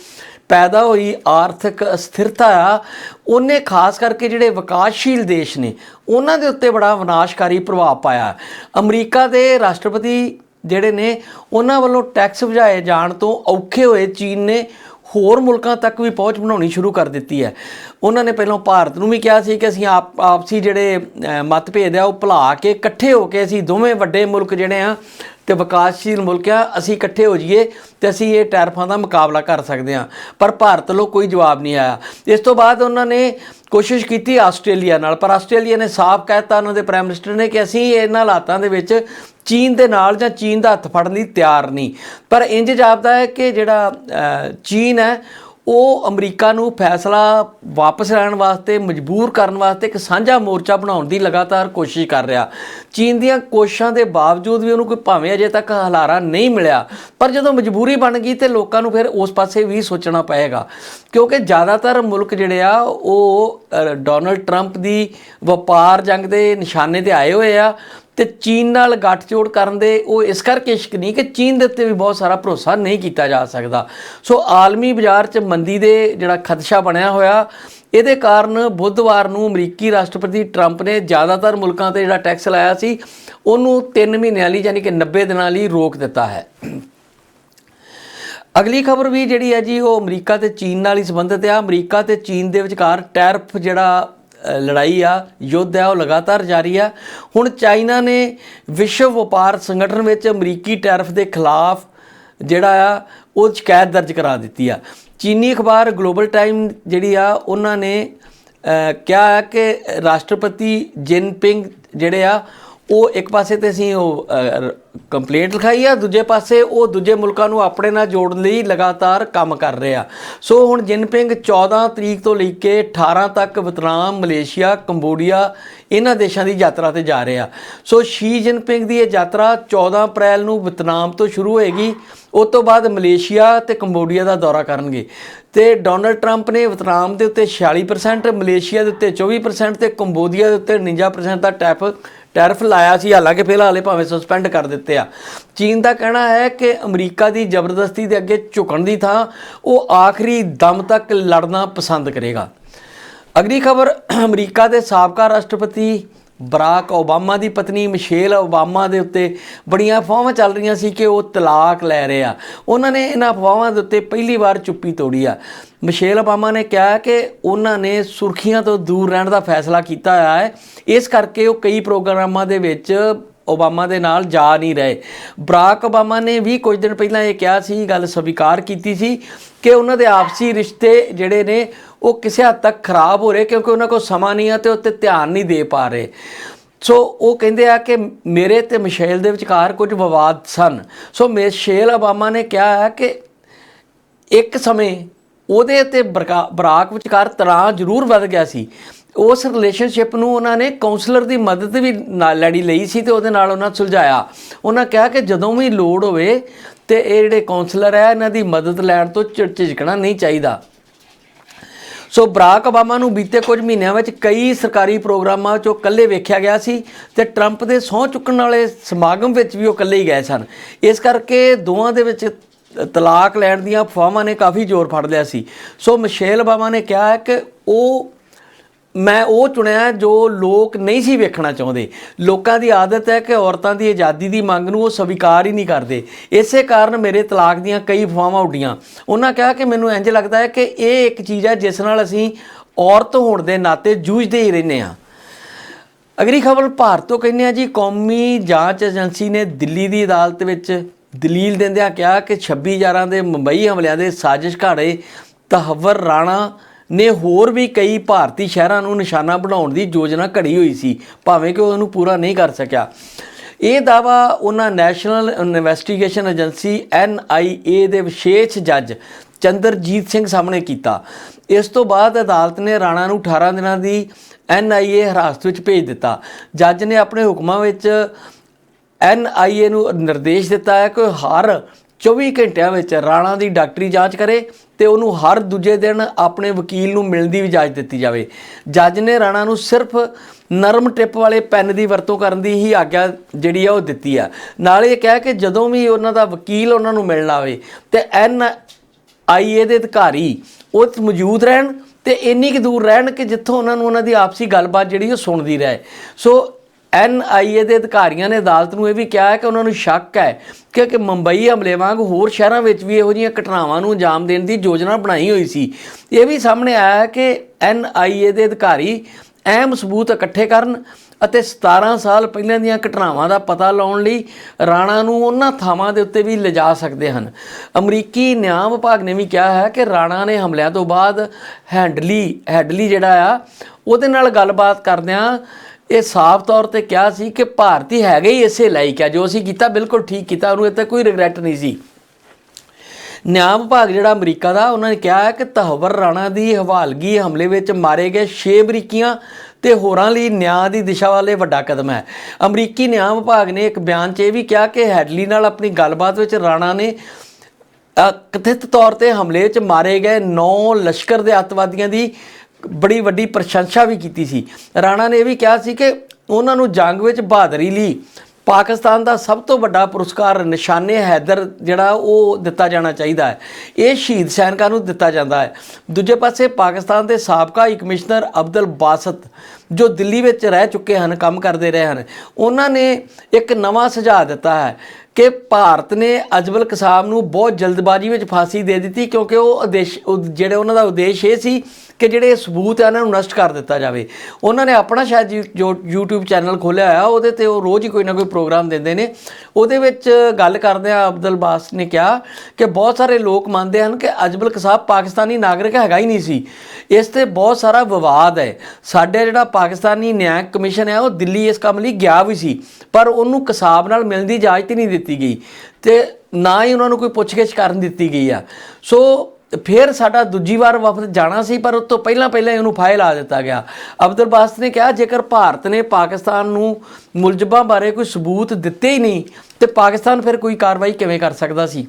ਪੈਦਾ ਹੋਈ ਆਰਥਿਕ ਅਸਥਿਰਤਾ ਆ, ਉਹਨੇ ਖਾਸ ਕਰਕੇ ਜਿਹੜੇ ਵਿਕਾਸਸ਼ੀਲ ਦੇਸ਼ ਨੇ, ਉਹਨਾਂ ਦੇ ਉੱਤੇ ਬੜਾ ਵਿਨਾਸ਼ਕਾਰੀ ਪ੍ਰਭਾਵ ਪਾਇਆ। ਅਮਰੀਕਾ ਦੇ ਰਾਸ਼ਟਰਪਤੀ ਜਿਹੜੇ ਨੇ, ਉਹਨਾਂ ਵੱਲੋਂ ਟੈਕਸ ਵਜਾਏ ਜਾਣ ਤੋਂ ਔਖੇ ਹੋਏ ਚੀਨ ਨੇ ਹੋਰ ਮੁਲਕਾਂ ਤੱਕ ਵੀ ਪਹੁੰਚ ਬਣਾਉਣੀ ਸ਼ੁਰੂ ਕਰ ਦਿੱਤੀ ਹੈ। ਉਹਨਾਂ ਨੇ ਪਹਿਲਾਂ ਭਾਰਤ ਨੂੰ ਵੀ ਕਿਹਾ ਸੀ ਕਿ ਅਸੀਂ ਆਪ ਆਪਸੀ ਜਿਹੜੇ ਮਤਭੇਦ ਆ ਉਹ ਭੁਲਾ ਕੇ ਇਕੱਠੇ ਹੋ ਕੇ ਅਸੀਂ ਦੋਵੇਂ ਵੱਡੇ ਮੁਲਕ ਜਿਹੜੇ ਆ ਤੇ ਵਿਕਾਸਸ਼ੀਲ ਮੁਲਕ ਆ ਅਸੀਂ ਇਕੱਠੇ ਹੋ ਜਾਈਏ ਤੇ ਅਸੀਂ ਇਹ ਟੈਰਫਾਂ ਦਾ ਮੁਕਾਬਲਾ ਕਰ ਸਕਦੇ ਹਾਂ। ਪਰ ਭਾਰਤ ਵੱਲੋਂ ਕੋਈ ਜਵਾਬ ਨਹੀਂ ਆਇਆ। ਇਸ ਤੋਂ ਬਾਅਦ ਉਹਨਾਂ ਨੇ ਕੋਸ਼ਿਸ਼ ਕੀਤੀ ਆਸਟ੍ਰੇਲੀਆ ਨਾਲ, ਪਰ ਆਸਟ੍ਰੇਲੀਆ ਨੇ ਸਾਫ਼ ਕਹਿਤਾ ਉਹਨਾਂ ਦੇ ਪ੍ਰਾਈਮ ਮਿਨਿਸਟਰ ਨੇ ਕਿ ਅਸੀਂ ਇਹਨਾਂ ਹਾਲਾਤਾਂ ਦੇ ਵਿੱਚ ਚੀਨ ਦੇ ਨਾਲ ਜਾਂ ਚੀਨ ਦਾ ਹੱਥ ਫੜਨ ਲਈ ਤਿਆਰ ਨਹੀਂ। ਪਰ ਇੰਜ ਜਾਪਦਾ ਹੈ ਕਿ ਜਿਹੜਾ ਚੀਨ ਹੈ ਉਹ ਅਮਰੀਕਾ ਨੂੰ ਫੈਸਲਾ ਵਾਪਸ ਲੈਣ ਵਾਸਤੇ, ਮਜਬੂਰ ਕਰਨ ਵਾਸਤੇ ਇੱਕ ਸਾਂਝਾ ਮੋਰਚਾ ਬਣਾਉਣ ਦੀ ਲਗਾਤਾਰ ਕੋਸ਼ਿਸ਼ ਕਰ ਰਿਹਾ। ਚੀਨ ਦੀਆਂ ਕੋਸ਼ਿਸ਼ਾਂ ਦੇ ਬਾਵਜੂਦ ਵੀ ਉਹਨੂੰ ਕੋਈ ਭਾਵੇਂ ਅਜੇ ਤੱਕ ਹਲਾਰਾ ਨਹੀਂ ਮਿਲਿਆ, ਪਰ ਜਦੋਂ ਮਜਬੂਰੀ ਬਣ ਗਈ ਤੇ ਲੋਕਾਂ ਨੂੰ ਫਿਰ ਉਸ ਪਾਸੇ ਵੀ ਸੋਚਣਾ ਪਏਗਾ। ਕਿਉਂਕਿ ਜ਼ਿਆਦਾਤਰ ਮੁਲਕ ਜਿਹੜੇ ਆ, ਉਹ ਡੋਨਲਡ ਟਰੰਪ ਦੀ ਵਪਾਰ ਜੰਗ ਦੇ ਨਿਸ਼ਾਨੇ ਤੇ ਆਏ ਹੋਏ ਆ। ਤੇ ਚੀਨ ਨਾਲ ਗੱਠਜੋੜ ਕਰਨ ਦੇ ਉਹ ਇਸ ਕਰਕੇ ਸ਼ੱਕ ਨਹੀਂ ਕਿ ਚੀਨ ਦੇ ਉੱਤੇ ਵੀ ਬਹੁਤ ਸਾਰਾ ਭਰੋਸਾ ਨਹੀਂ ਕੀਤਾ ਜਾ ਸਕਦਾ। ਸੋ ਆਲਮੀ ਬਾਜ਼ਾਰ 'ਚ ਮੰਦੀ ਦੇ ਜਿਹੜਾ ਖਦਸ਼ਾ ਬਣਿਆ ਹੋਇਆ, ਇਹਦੇ ਕਾਰਨ ਬੁੱਧਵਾਰ ਨੂੰ ਅਮਰੀਕੀ ਰਾਸ਼ਟਰਪਤੀ ਟਰੰਪ ਨੇ ਜ਼ਿਆਦਾਤਰ ਮੁਲਕਾਂ ਤੇ ਜਿਹੜਾ ਟੈਕਸ ਲਾਇਆ ਸੀ, ਉਹਨੂੰ 3 ਮਹੀਨਿਆਂ ਲਈ ਯਾਨੀ ਕਿ 90 ਦਿਨਾਂ ਲਈ ਰੋਕ ਦਿੱਤਾ ਹੈ। ਅਗਲੀ ਖਬਰ ਵੀ ਜਿਹੜੀ ਹੈ ਜੀ, ਉਹ ਅਮਰੀਕਾ ਤੇ ਚੀਨ ਨਾਲ ਹੀ ਸੰਬੰਧਿਤ ਆ। ਅਮਰੀਕਾ ਤੇ ਚੀਨ ਦੇ ਵਿਚਕਾਰ ਟੈਰਫ ਜਿਹੜਾ ਲੜਾਈ ਆ, ਯੁੱਧ ਆ, ਉਹ ਲਗਾਤਾਰ ਜਾਰੀ ਆ। ਹੁਣ ਚਾਈਨਾ ਨੇ ਵਿਸ਼ਵ ਵਪਾਰ ਸੰਗਠਨ ਵਿੱਚ ਅਮਰੀਕੀ ਟੈਰਫ ਦੇ ਖਿਲਾਫ ਜਿਹੜਾ ਆ, ਉਹ ਸ਼ਿਕਾਇਤ ਦਰਜ ਕਰਾ ਦਿੱਤੀ ਆ। ਚੀਨੀ ਅਖਬਾਰ ਗਲੋਬਲ ਟਾਈਮ ਜਿਹੜੀ ਆ, ਉਹਨਾਂ ਨੇ ਕਿਹਾ ਹੈ ਕਿ ਰਾਸ਼ਟਰਪਤੀ ਜਿਨਪਿੰਗ ਜਿਹੜੇ ਆ ਉਹ ਇੱਕ ਪਾਸੇ ਤੇ ਅਸੀਂ ਉਹ ਕੰਪਲੇਂਟ ਲਿਖਾਈ ਆ, ਦੂਜੇ ਪਾਸੇ ਉਹ ਦੂਜੇ ਮੁਲਕਾਂ ਨੂੰ ਆਪਣੇ ਨਾਲ ਜੋੜਨ ਲਈ ਲਗਾਤਾਰ ਕੰਮ ਕਰ ਰਿਹਾ ਸੋ ਹੁਣ ਜਿਨਪਿੰਗ 14 ਤਰੀਕ ਤੋਂ ਲੈ ਕੇ 18 ਤੱਕ ਵੀਅਤਨਾਮ ਮਲੇਸ਼ੀਆ, ਕੰਬੋਡੀਆ, ਇਹਨਾਂ ਦੇਸ਼ਾਂ ਦੀ ਯਾਤਰਾ ਤੇ ਜਾ ਰਿਹਾ ਸੋ ਸ਼ੀ ਜਿਨਪਿੰਗ ਦੀ ਇਹ ਯਾਤਰਾ 14 ਅਪ੍ਰੈਲ ਨੂੰ ਵੀਅਤਨਾਮ ਤੋਂ ਸ਼ੁਰੂ ਹੋਏਗੀ। ਉਸ ਤੋਂ ਬਾਅਦ ਮਲੇਸ਼ੀਆ ਤੇ ਕੰਬੋਡੀਆ ਦਾ ਦੌਰਾ ਕਰਨਗੇ। ਤੇ ਡੋਨਲਡ ਟਰੰਪ ਨੇ ਵਿਤਨਾਮ ਦੇ ਉੱਤੇ 46% ਮਲੇਸ਼ੀਆ ਦੇ ਉੱਤੇ 24% ਤੇ ਕੰਬੋਡੀਆ ਦੇ ਉੱਤੇ 49% ਦਾ ਟੈਫ ਟੈਰਫ ਲਾਇਆ ਸੀ, ਹਾਲਾਂਕਿ ਫਿਲਹਾਲ ਇਹ ਭਾਵੇਂ ਸਸਪੈਂਡ ਕਰ ਦਿੱਤੇ ਆ। ਚੀਨ ਦਾ ਕਹਿਣਾ ਹੈ ਕਿ ਅਮਰੀਕਾ ਦੀ ਜ਼ਬਰਦਸਤੀ ਦੇ ਅੱਗੇ ਝੁਕਣ ਦੀ ਥਾਂ ਉਹ ਆਖਰੀ ਦਮ ਤੱਕ ਲੜਨਾ ਪਸੰਦ ਕਰੇਗਾ। ਅਗਲੀ ਖਬਰ, ਅਮਰੀਕਾ ਦੇ ਸਾਬਕਾ ਰਾਸ਼ਟਰਪਤੀ ਬਰਾਕ ਓਬਾਮਾ ਦੀ ਪਤਨੀ ਮਿਸ਼ੇਲ ਓਬਾਮਾ ਦੇ ਉੱਤੇ ਬੜੀਆਂ ਅਫਵਾਹਾਂ ਚੱਲ ਰਹੀਆਂ ਸੀ ਕਿ ਉਹ ਤਲਾਕ ਲੈ ਰਹੇ ਆ। ਉਹਨਾਂ ਨੇ ਇਹਨਾਂ ਅਫਵਾਹਾਂ ਦੇ ਉੱਤੇ ਪਹਿਲੀ ਵਾਰ ਚੁੱਪੀ ਤੋੜੀ ਆ। ਮਿਸ਼ੇਲ ਓਬਾਮਾ ਨੇ ਕਿਹਾ ਕਿ ਉਹਨਾਂ ਨੇ ਸੁਰਖੀਆਂ ਤੋਂ ਦੂਰ ਰਹਿਣ ਦਾ ਫੈਸਲਾ ਕੀਤਾ ਹੋਇਆ ਹੈ। ਇਸ ਕਰਕੇ ਉਹ ਕਈ ਪ੍ਰੋਗਰਾਮਾਂ ਦੇ ਵਿੱਚ ਓਬਾਮਾ ਦੇ ਨਾਲ ਜਾ ਨਹੀਂ ਰਹੇ। ਬਰਾਕ ਓਬਾਮਾ ਨੇ ਵੀ ਕੁਝ ਦਿਨ ਪਹਿਲਾਂ ਇਹ ਕਿਹਾ ਸੀ, ਗੱਲ ਸਵੀਕਾਰ ਕੀਤੀ ਸੀ ਕਿ ਉਹਨਾਂ ਦੇ ਆਪਸੀ ਰਿਸ਼ਤੇ ਜਿਹੜੇ ਨੇ, ਉਹ ਕਿਸੇ ਹੱਦ ਤੱਕ ਖਰਾਬ ਹੋ ਰਹੇ ਕਿਉਂਕਿ ਉਹਨਾਂ ਕੋਲ ਸਮਾਂ ਨਹੀਂ ਆ ਤੇ ਉੱਤੇ ਧਿਆਨ ਨਹੀਂ ਦੇ ਪਾ ਰਹੇ। ਸੋ ਉਹ ਕਹਿੰਦੇ ਆ ਕਿ ਮੇਰੇ ਤੇ ਮਿਸ਼ੇਲ ਦੇ ਵਿਚਕਾਰ ਕੁਝ ਵਿਵਾਦ ਸਨ। ਸੋ ਮਿਸ਼ੇਲ ਓਬਾਮਾ ਨੇ ਕਿਹਾ ਹੈ ਕਿ ਇੱਕ ਸਮੇਂ ਉਹਦੇ ਤੇ ਬਰਕਾ- ਬਰਾਕ ਵਿਚਕਾਰ ਤਣਾਅ ਜ਼ਰੂਰ ਵੱਧ ਗਿਆ ਸੀ। ਉਸ ਰਿਲੇਸ਼ਨਸ਼ਿਪ ਨੂੰ ਉਹਨਾਂ ਨੇ ਕਾਉਂਸਲਰ ਦੀ ਮਦਦ ਵੀ ਨਾਲ ਲੈਣੀ ਲਈ ਸੀ ਤੇ ਉਹਦੇ ਨਾਲ ਉਹਨਾਂ ਸੁਲਝਾਇਆ। ਉਹਨਾਂ ਕਿਹਾ ਕਿ ਜਦੋਂ ਵੀ ਲੋੜ ਹੋਵੇ ਤੇ ਇਹ ਜਿਹੜੇ ਕਾਉਂਸਲਰ ਹੈ, ਇਹਨਾਂ ਦੀ ਮਦਦ ਲੈਣ ਤੋਂ ਝਿ- ਝਿਜਕਣਾ ਨਹੀਂ ਚਾਹੀਦਾ। ਸੋ ਬਰਾਕ ਓਬਾਮਾ ਨੂੰ ਬੀਤੇ ਕੁਝ ਮਹੀਨਿਆਂ ਵਿੱਚ ਕਈ ਸਰਕਾਰੀ ਪ੍ਰੋਗਰਾਮਾਂ 'ਚੋਂ ਇਕੱਲੇ ਵੇਖਿਆ ਗਿਆ ਸੀ ਤੇ ਟਰੰਪ ਦੇ ਸਹੁੰ ਚੁੱਕਣ ਵਾਲੇ ਸਮਾਗਮ ਵਿੱਚ ਵੀ ਉਹ ਇਕੱਲੇ ਹੀ ਗਏ ਸਨ। ਇਸ ਕਰਕੇ ਦੋਵਾਂ ਦੇ ਵਿੱਚ ਤਲਾਕ ਲੈਣ ਦੀਆਂ ਅਫਵਾਹਾਂ ਨੇ ਕਾਫੀ ਜ਼ੋਰ ਫੜ ਲਿਆ ਸੀ। ਸੋ ਮਿਸ਼ੇਲ ਓਬਾਮਾ ਨੇ ਕਿਹਾ ਹੈ ਕਿ ਉਹ ਮੈਂ ਉਹ ਚੁਣਿਆ ਜੋ ਲੋਕ ਨਹੀਂ ਸੀ ਵੇਖਣਾ ਚਾਹੁੰਦੇ। ਲੋਕਾਂ ਦੀ ਆਦਤ ਹੈ ਕਿ ਔਰਤਾਂ ਦੀ ਆਜ਼ਾਦੀ ਦੀ ਮੰਗ ਨੂੰ ਉਹ ਸਵੀਕਾਰ ਹੀ ਨਹੀਂ ਕਰਦੇ। ਇਸੇ ਕਾਰਨ ਮੇਰੇ ਤਲਾਕ ਦੀਆਂ ਕਈ ਅਫਵਾਹਾਂ ਉੱਡੀਆਂ। ਉਹਨਾਂ ਕਿਹਾ ਕਿ ਮੈਨੂੰ ਇੰਜ ਲੱਗਦਾ ਹੈ ਕਿ ਇਹ ਇੱਕ ਚੀਜ਼ ਹੈ ਜਿਸ ਨਾਲ ਅਸੀਂ ਔਰਤ ਹੋਣ ਦੇ ਨਾਤੇ ਜੂਝਦੇ ਹੀ ਰਹਿੰਦੇ ਹਾਂ। ਅਗਲੀ ਖਬਰ ਭਾਰਤ ਤੋਂ ਕਹਿੰਦੇ ਆ ਜੀ, ਕੌਮੀ ਜਾਂਚ ਏਜੰਸੀ ਨੇ ਦਿੱਲੀ ਦੀ ਅਦਾਲਤ ਵਿੱਚ ਦਲੀਲ ਦਿੰਦਿਆਂ ਕਿਹਾ ਕਿ 26 11 ਦੇ ਮੁੰਬਈ ਹਮਲਿਆਂ ਦੇ ਸਾਜ਼ਿਸ਼ ਘਾੜੇ ਤਹਵਰ ਰਾਣਾ ਨੇ ਹੋਰ ਵੀ ਕਈ ਭਾਰਤੀ ਸ਼ਹਿਰਾਂ ਨੂੰ ਨਿਸ਼ਾਨਾ ਬਣਾਉਣ ਦੀ ਯੋਜਨਾ ਘੜੀ ਹੋਈ ਸੀ, ਭਾਵੇਂ ਕਿ ਉਹਨੂੰ ਪੂਰਾ ਨਹੀਂ ਕਰ ਸਕਿਆ। ਇਹ ਦਾਵਾ ਉਹਨਾਂ ਨੈਸ਼ਨਲ ਇਨਵੈਸਟੀਗੇਸ਼ਨ ਏਜੰਸੀ NIA ਦੇ ਵਿਸ਼ੇਸ਼ ਜੱਜ ਚੰਦਰਜੀਤ ਸਿੰਘ ਸਾਹਮਣੇ ਕੀਤਾ। ਇਸ ਤੋਂ ਬਾਅਦ ਅਦਾਲਤ ਨੇ ਰਾਣਾ ਨੂੰ 18 ਦਿਨਾਂ ਦੀ NIA ਹਿਰਾਸਤ ਵਿੱਚ ਭੇਜ ਦਿੱਤਾ। ਜੱਜ ਨੇ ਆਪਣੇ ਹੁਕਮਾਂ ਵਿੱਚ NIA ਨੂੰ ਨਿਰਦੇਸ਼ ਦਿੱਤਾ ਹੈ ਕਿ ਹਰ 24 ਘੰਟਿਆਂ ਵਿੱਚ ਰਾਣਾ ਦੀ ਡਾਕਟਰੀ ਜਾਂਚ ਕਰੇ ਤੇ ਉਹਨੂੰ ਹਰ ਦੂਜੇ ਦਿਨ ਆਪਣੇ ਵਕੀਲ ਨੂੰ ਮਿਲਣ ਦੀ ਵੀ ਇਜਾਜ਼ਤ ਦਿੱਤੀ ਜਾਵੇ। ਜੱਜ ਨੇ ਰਾਣਾ ਨੂੰ ਸਿਰਫ ਨਰਮ ਟਿਪ ਵਾਲੇ ਪੈਨ ਦੀ ਵਰਤੋਂ ਕਰਨ ਦੀ ਹੀ ਆਗਿਆ ਜਿਹੜੀ ਆ ਉਹ ਦਿੱਤੀ ਆ। ਨਾਲ ਇਹ ਕਿਹਾ ਕਿ ਜਦੋਂ ਵੀ ਉਹਨਾਂ ਦਾ ਵਕੀਲ ਉਹਨਾਂ ਨੂੰ ਮਿਲਣ ਆਵੇ ਤੇ ਐਨ ਆਈਏ ਦੇ ਅਧਿਕਾਰੀ ਉਹ ਮੌਜੂਦ ਰਹਿਣ ਤੇ ਇੰਨੀ ਕੁ ਦੂਰ ਰਹਿਣ ਕਿ ਜਿੱਥੋਂ ਉਹਨਾਂ ਨੂੰ ਉਹਨਾਂ ਦੀ ਆਪਸੀ ਗੱਲਬਾਤ ਜਿਹੜੀ ਉਹ ਸੁਣਦੀ ਰਹੇ। ਸੋ ਐਨਆਈਏ ਦੇ ਅਧਿਕਾਰੀਆਂ ਨੇ ਅਦਾਲਤ ਨੂੰ ਇਹ ਵੀ ਕਿਹਾ ਹੈ ਕਿ ਉਹਨਾਂ ਨੂੰ ਸ਼ੱਕ ਹੈ ਕਿ ਕਿ ਮੁੰਬਈ ਹਮਲੇ ਵਾਂਗ ਹੋਰ ਸ਼ਹਿਰਾਂ ਵਿੱਚ ਵੀ ਇਹੋ ਜਿਹੀਆਂ ਘਟਨਾਵਾਂ ਨੂੰ ਅੰਜਾਮ ਦੇਣ ਦੀ ਯੋਜਨਾ ਬਣਾਈ ਹੋਈ ਸੀ। ਇਹ ਵੀ ਸਾਹਮਣੇ ਆਇਆ ਹੈ ਕਿ ਐਨਆਈਏ ਦੇ ਅਧਿਕਾਰੀ ਅਹਿਮ ਸਬੂਤ ਇਕੱਠੇ ਕਰਨ ਅਤੇ 17 ਸਾਲ ਪਹਿਲਾਂ ਦੀਆਂ ਘਟਨਾਵਾਂ ਦਾ ਪਤਾ ਲਾਉਣ ਲਈ ਰਾਣਾ ਨੂੰ ਉਹਨਾਂ ਥਾਵਾਂ ਦੇ ਉੱਤੇ ਵੀ ਲਿਜਾ ਸਕਦੇ ਹਨ। ਅਮਰੀਕੀ ਨਿਆਂ ਵਿਭਾਗ ਨੇ ਵੀ ਕਿਹਾ ਹੈ ਕਿ ਰਾਣਾ ਨੇ ਹਮਲਿਆਂ ਤੋਂ ਬਾਅਦ ਹੈਂਡਲੀ, ਹੈਡਲੀ ਜਿਹੜਾ ਆ, ਉਹਦੇ ਨਾਲ ਗੱਲਬਾਤ ਕਰਦਿਆਂ ਇਹ ਸਾਫ਼ ਤੌਰ ਤੇ ਕਿਹਾ ਸੀ ਕਿ ਭਾਰਤੀ ਹੈਗੇ ਹੀ ਇਸੇ ਲਾਇਕ ਹੈ ਜੋ ਅਸੀਂ ਕੀਤਾ ਬਿਲਕੁਲ ਠੀਕ ਕੀਤਾ, ਉਹਨੂੰ ਇੱਥੇ ਕੋਈ ਰਿਗਰੈਟ ਨਹੀਂ ਸੀ। ਨਿਆਂ ਵਿਭਾਗ ਜਿਹੜਾ ਅਮਰੀਕਾ ਦਾ, ਉਹਨਾਂ ਨੇ ਕਿਹਾ ਹੈ ਕਿ ਤਹਵਰ ਰਾਣਾ ਦੀ ਹਵਾਲਗੀ ਹਮਲੇ ਵਿੱਚ ਮਾਰੇ ਗਏ 6 ਅਮਰੀਕੀਆਂ ਤੇ ਹੋਰਾਂ ਲਈ ਨਿਆਂ ਦੀ ਦਿਸ਼ਾ ਵਾਲੇ ਵੱਡਾ ਕਦਮ ਹੈ। ਅਮਰੀਕੀ ਨਿਆਂ ਵਿਭਾਗ ਨੇ ਇੱਕ ਬਿਆਨ 'ਚ ਇਹ ਵੀ ਕਿਹਾ ਕਿ ਹੈਡਲੀ ਨਾਲ ਆਪਣੀ ਗੱਲਬਾਤ ਵਿੱਚ ਰਾਣਾ ਨੇ ਕਥਿਤ ਤੌਰ ਤੇ ਹਮਲੇ 'ਚ ਮਾਰੇ ਗਏ 9 ਲਸ਼ਕਰ ਦੇ ਅੱਤਵਾਦੀਆਂ ਦੀ ਬੜੀ ਵੱਡੀ ਪ੍ਰਸ਼ੰਸਾ ਵੀ ਕੀਤੀ ਸੀ। ਰਾਣਾ ਨੇ ਇਹ ਵੀ ਕਿਹਾ ਸੀ ਕਿ ਉਹਨਾਂ ਨੂੰ ਜੰਗ ਵਿੱਚ ਬਹਾਦਰੀ ਲਈ ਪਾਕਿਸਤਾਨ ਦਾ ਸਭ ਤੋਂ ਵੱਡਾ ਪੁਰਸਕਾਰ ਨਿਸ਼ਾਨੇ ਹੈਦਰ ਜਿਹੜਾ ਉਹ ਦਿੱਤਾ ਜਾਣਾ ਚਾਹੀਦਾ ਹੈ। ਇਹ ਸ਼ਹੀਦ ਸੈਨਿਕਾਂ ਨੂੰ ਦਿੱਤਾ ਜਾਂਦਾ ਹੈ। ਦੂਜੇ ਪਾਸੇ ਪਾਕਿਸਤਾਨ ਦੇ ਸਾਬਕਾ ਹਾਈ ਕਮਿਸ਼ਨਰ ਅਬਦੁਲ ਬਾਸਤ ਜੋ ਦਿੱਲੀ ਵਿੱਚ ਰਹਿ ਚੁੱਕੇ ਹਨ, ਕੰਮ ਕਰਦੇ ਰਹੇ ਹਨ, ਉਹਨਾਂ ਨੇ ਇੱਕ ਨਵਾਂ ਸੁਝਾਅ ਦਿੱਤਾ ਹੈ ਕਿ ਭਾਰਤ ਨੇ ਅਜਮਲ ਕਸਾਬ ਨੂੰ ਬਹੁਤ ਜਲਦਬਾਜ਼ੀ ਵਿੱਚ ਫਾਂਸੀ ਦੇ ਦਿੱਤੀ ਕਿਉਂਕਿ ਉਹ ਉਦੇਸ਼ ਉਹ ਜਿਹੜੇ ਉਹਨਾਂ ਦਾ ਉਦੇਸ਼ ਇਹ ਸੀ ਕਿ ਜਿਹੜੇ ਸਬੂਤ ਆ ਉਹਨਾਂ ਨੂੰ ਨਸ਼ਟ ਕਰ ਦਿੱਤਾ ਜਾਵੇ। ਉਹਨਾਂ ਨੇ ਆਪਣਾ ਸ਼ਾਇਦ ਯੂ- ਜੋ YouTube ਚੈਨਲ ਖੋਲ੍ਹਿਆ ਹੋਇਆ, ਉਹਦੇ ਤੇ ਉਹ ਰੋਜ਼ ਹੀ ਕੋਈ ਨਾ ਕੋਈ ਪ੍ਰੋਗਰਾਮ ਦਿੰਦੇ ਨੇ। ਉਹਦੇ ਵਿੱਚ ਗੱਲ ਕਰਦੇ ਆ, ਅਬਦੁਲ ਬਾਸ ਨੇ ਕਿਹਾ ਕਿ ਬਹੁਤ ਸਾਰੇ ਲੋਕ ਮੰਨਦੇ ਹਨ ਕਿ ਅਜਮਲ ਕਸਾਬ ਪਾਕਿਸਤਾਨੀ ਨਾਗਰਿਕ ਹੈਗਾ ਹੀ ਨਹੀਂ ਸੀ। ਇਸ ਤੇ ਬਹੁਤ ਸਾਰਾ ਵਿਵਾਦ ਹੈ। ਸਾਡੇ ਜਿਹੜਾ ਪਾਕਿਸਤਾਨੀ ਨਿਆਂ ਕਮਿਸ਼ਨ ਹੈ, ਉਹ ਦਿੱਲੀ ਇਸ ਕੰਮ ਲਈ ਗਿਆ ਵੀ ਸੀ, ਪਰ ਉਹਨੂੰ ਕਸਾਬ ਨਾਲ ਮਿਲਣ ਦੀ ਇਜਾਜ਼ਤ ਹੀ ਨਹੀਂ ਦਿੱਤੀ। ਗਈ ਤੇ ਨਾ ਹੀ ਉਹਨਾਂ ਨੂੰ ਕੋਈ ਪੁੱਛਗਿੱਛ ਕਰਨ ਦਿੱਤੀ ਗਈ ਆ। ਸੋ ਫਿਰ ਸਾਡਾ ਦੂਜੀ ਵਾਰ ਵਫਦ ਜਾਣਾ ਸੀ, ਪਰ ਉਸ ਤੋਂ ਪਹਿਲਾਂ ਪਹਿਲਾਂ ਹੀ ਉਹਨੂੰ ਫਾਇਲ ਆ ਦਿੱਤਾ ਗਿਆ। ਅਬਦੁਲ ਬਾਸਤ ਨੇ ਕਿਹਾ, ਜੇਕਰ ਭਾਰਤ ਨੇ ਪਾਕਿਸਤਾਨ ਨੂੰ ਮੁਲਜ਼ਮਾਂ ਬਾਰੇ ਕੋਈ ਸਬੂਤ ਦਿੱਤੇ ਹੀ ਨਹੀਂ, ਤੇ ਪਾਕਿਸਤਾਨ ਫਿਰ ਕੋਈ ਕਾਰਵਾਈ ਕਿਵੇਂ ਕਰ ਸਕਦਾ ਸੀ?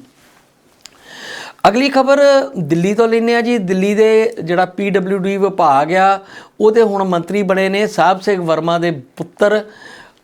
ਅਗਲੀ ਖਬਰ ਦਿੱਲੀ ਤੋਂ ਲੈਂਦੇ ਆ ਜੀ। ਦਿੱਲੀ ਦੇ ਜਿਹੜਾ ਪੀਡਬਲਯੂਡੀ ਵਿਭਾਗ ਆ, ਉਹਦੇ ਹੁਣ ਮੰਤਰੀ ਬਣੇ ਨੇ, ਸਾਹਿਬ ਸਿੰਘ ਵਰਮਾ ਦੇ ਪੁੱਤਰ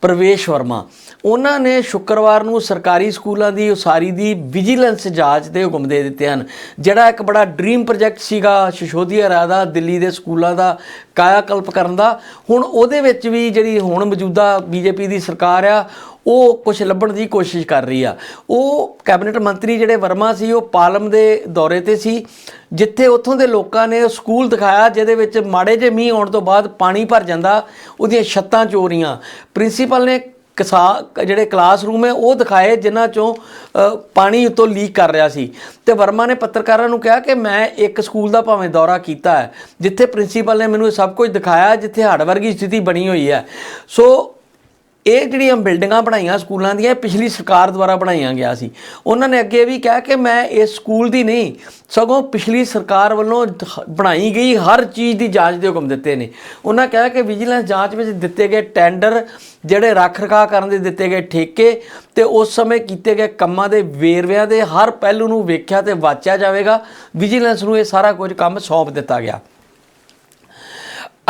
ਪ੍ਰਵੇਸ਼ ਵਰਮਾ। ਉਹਨਾਂ ਨੇ ਸ਼ੁੱਕਰਵਾਰ ਨੂੰ ਸਰਕਾਰੀ ਸਕੂਲਾਂ ਦੀ ਉਸਾਰੀ ਦੀ ਵਿਜੀਲੈਂਸ ਜਾਂਚ ਦੇ ਹੁਕਮ ਦੇ ਦਿੱਤੇ ਹਨ। ਜਿਹੜਾ ਇੱਕ ਬੜਾ ਡ੍ਰੀਮ ਪ੍ਰੋਜੈਕਟ ਸੀਗਾ ਸ਼ਿਸ਼ੋਦੀਆ ਰਾਏ ਦਾ ਦਿੱਲੀ ਦੇ ਸਕੂਲਾਂ ਦਾ ਕਾਇਆਕਲਪ ਕਰਨ ਦਾ। ਹੁਣ ਉਹਦੇ ਵਿੱਚ ਵੀ ਜਿਹੜੀ ਹੁਣ ਮੌਜੂਦਾ ਬੀਜੇਪੀ ਦੀ ਸਰਕਾਰ ਆ, ਉਹ ਕੁਝ ਲੱਭਣ ਦੀ ਕੋਸ਼ਿਸ਼ ਕਰ ਰਹੀ ਆ। ਉਹ ਕੈਬਨਿਟ ਮੰਤਰੀ ਜਿਹੜੇ ਵਰਮਾ ਸੀ, ਉਹ ਪਾਲਮ ਦੇ ਦੌਰੇ ਤੇ ਸੀ, ਜਿੱਥੇ ਉੱਥੋਂ ਦੇ ਲੋਕਾਂ ਨੇ ਸਕੂਲ ਦਿਖਾਇਆ, ਜਿਹਦੇ ਵਿੱਚ ਮਾੜੇ ਜਿਹੇ ਮੀਂਹ ਆਉਣ ਤੋਂ ਬਾਅਦ ਪਾਣੀ ਭਰ ਜਾਂਦਾ, ਉਹਦੀਆਂ ਛੱਤਾਂ ਚੋਰੀਆਂ ਪ੍ਰਿੰਸੀਪਲ ਨੇ ਕਸਾ ਜਿਹੜੇ ਕਲਾਸਰੂਮ ਹੈ, ਉਹ ਦਿਖਾਏ ਜਿਨ੍ਹਾਂ ਚੋਂ ਪਾਣੀ ਉਤੋਂ ਲੀਕ ਕਰ ਰਿਹਾ ਸੀ। ਤੇ ਵਰਮਾ ਨੇ ਪੱਤਰਕਾਰਾਂ ਨੂੰ ਕਿਹਾ ਕਿ ਮੈਂ ਇੱਕ ਸਕੂਲ ਦਾ ਭਾਵੇਂ ਦੌਰਾ ਕੀਤਾ ਹੈ, ਜਿੱਥੇ ਪ੍ਰਿੰਸੀਪਲ ਨੇ ਮੈਨੂੰ ਇਹ ਸਭ ਕੁਝ ਦਿਖਾਇਆ, ਜਿੱਥੇ ਹੜ੍ਹ ਵਰਗੀ ਸਥਿਤੀ ਬਣੀ ਹੋਈ ਹੈ। ਸੋ ਇਹ ਜਿਹੜੀਆਂ ਬਿਲਡਿੰਗਾਂ ਬਣਾਈਆਂ ਸਕੂਲਾਂ ਦੀਆਂ ਪਿਛਲੀ ਸਰਕਾਰ ਦੁਆਰਾ ਬਣਾਈਆਂ ਗਿਆ ਸੀ। ਉਹਨਾਂ ਨੇ ਅੱਗੇ ਵੀ ਕਿਹਾ ਕਿ ਮੈਂ ਇਸ ਸਕੂਲ ਦੀ ਨਹੀਂ, ਸਗੋਂ ਪਿਛਲੀ ਸਰਕਾਰ ਵੱਲੋਂ ਬਣਾਈ ਗਈ ਹਰ ਚੀਜ਼ ਦੀ ਜਾਂਚ ਦੇ ਹੁਕਮ ਦਿੱਤੇ ਨੇ। ਉਹਨਾਂ ਕਿਹਾ ਕਿ ਵਿਜੀਲੈਂਸ ਜਾਂਚ ਵਿੱਚ ਦਿੱਤੇ ਗਏ ਟੈਂਡਰ, ਜਿਹੜੇ ਰੱਖ ਰਖਾਅ ਕਰਨ ਦੇ ਦਿੱਤੇ ਗਏ ਠੇਕੇ ਤੇ ਉਸ ਸਮੇਂ ਕੀਤੇ ਗਏ ਕੰਮਾਂ ਦੇ ਵੇਰਵਿਆਂ ਦੇ ਹਰ ਪਹਿਲੂ ਨੂੰ ਵੇਖਿਆ ਤੇ ਵਾਚਿਆ ਜਾਵੇਗਾ। ਵਿਜੀਲੈਂਸ ਨੂੰ ਇਹ ਸਾਰਾ ਕੁਝ ਕੰਮ ਸੌਂਪ ਦਿੱਤਾ ਗਿਆ।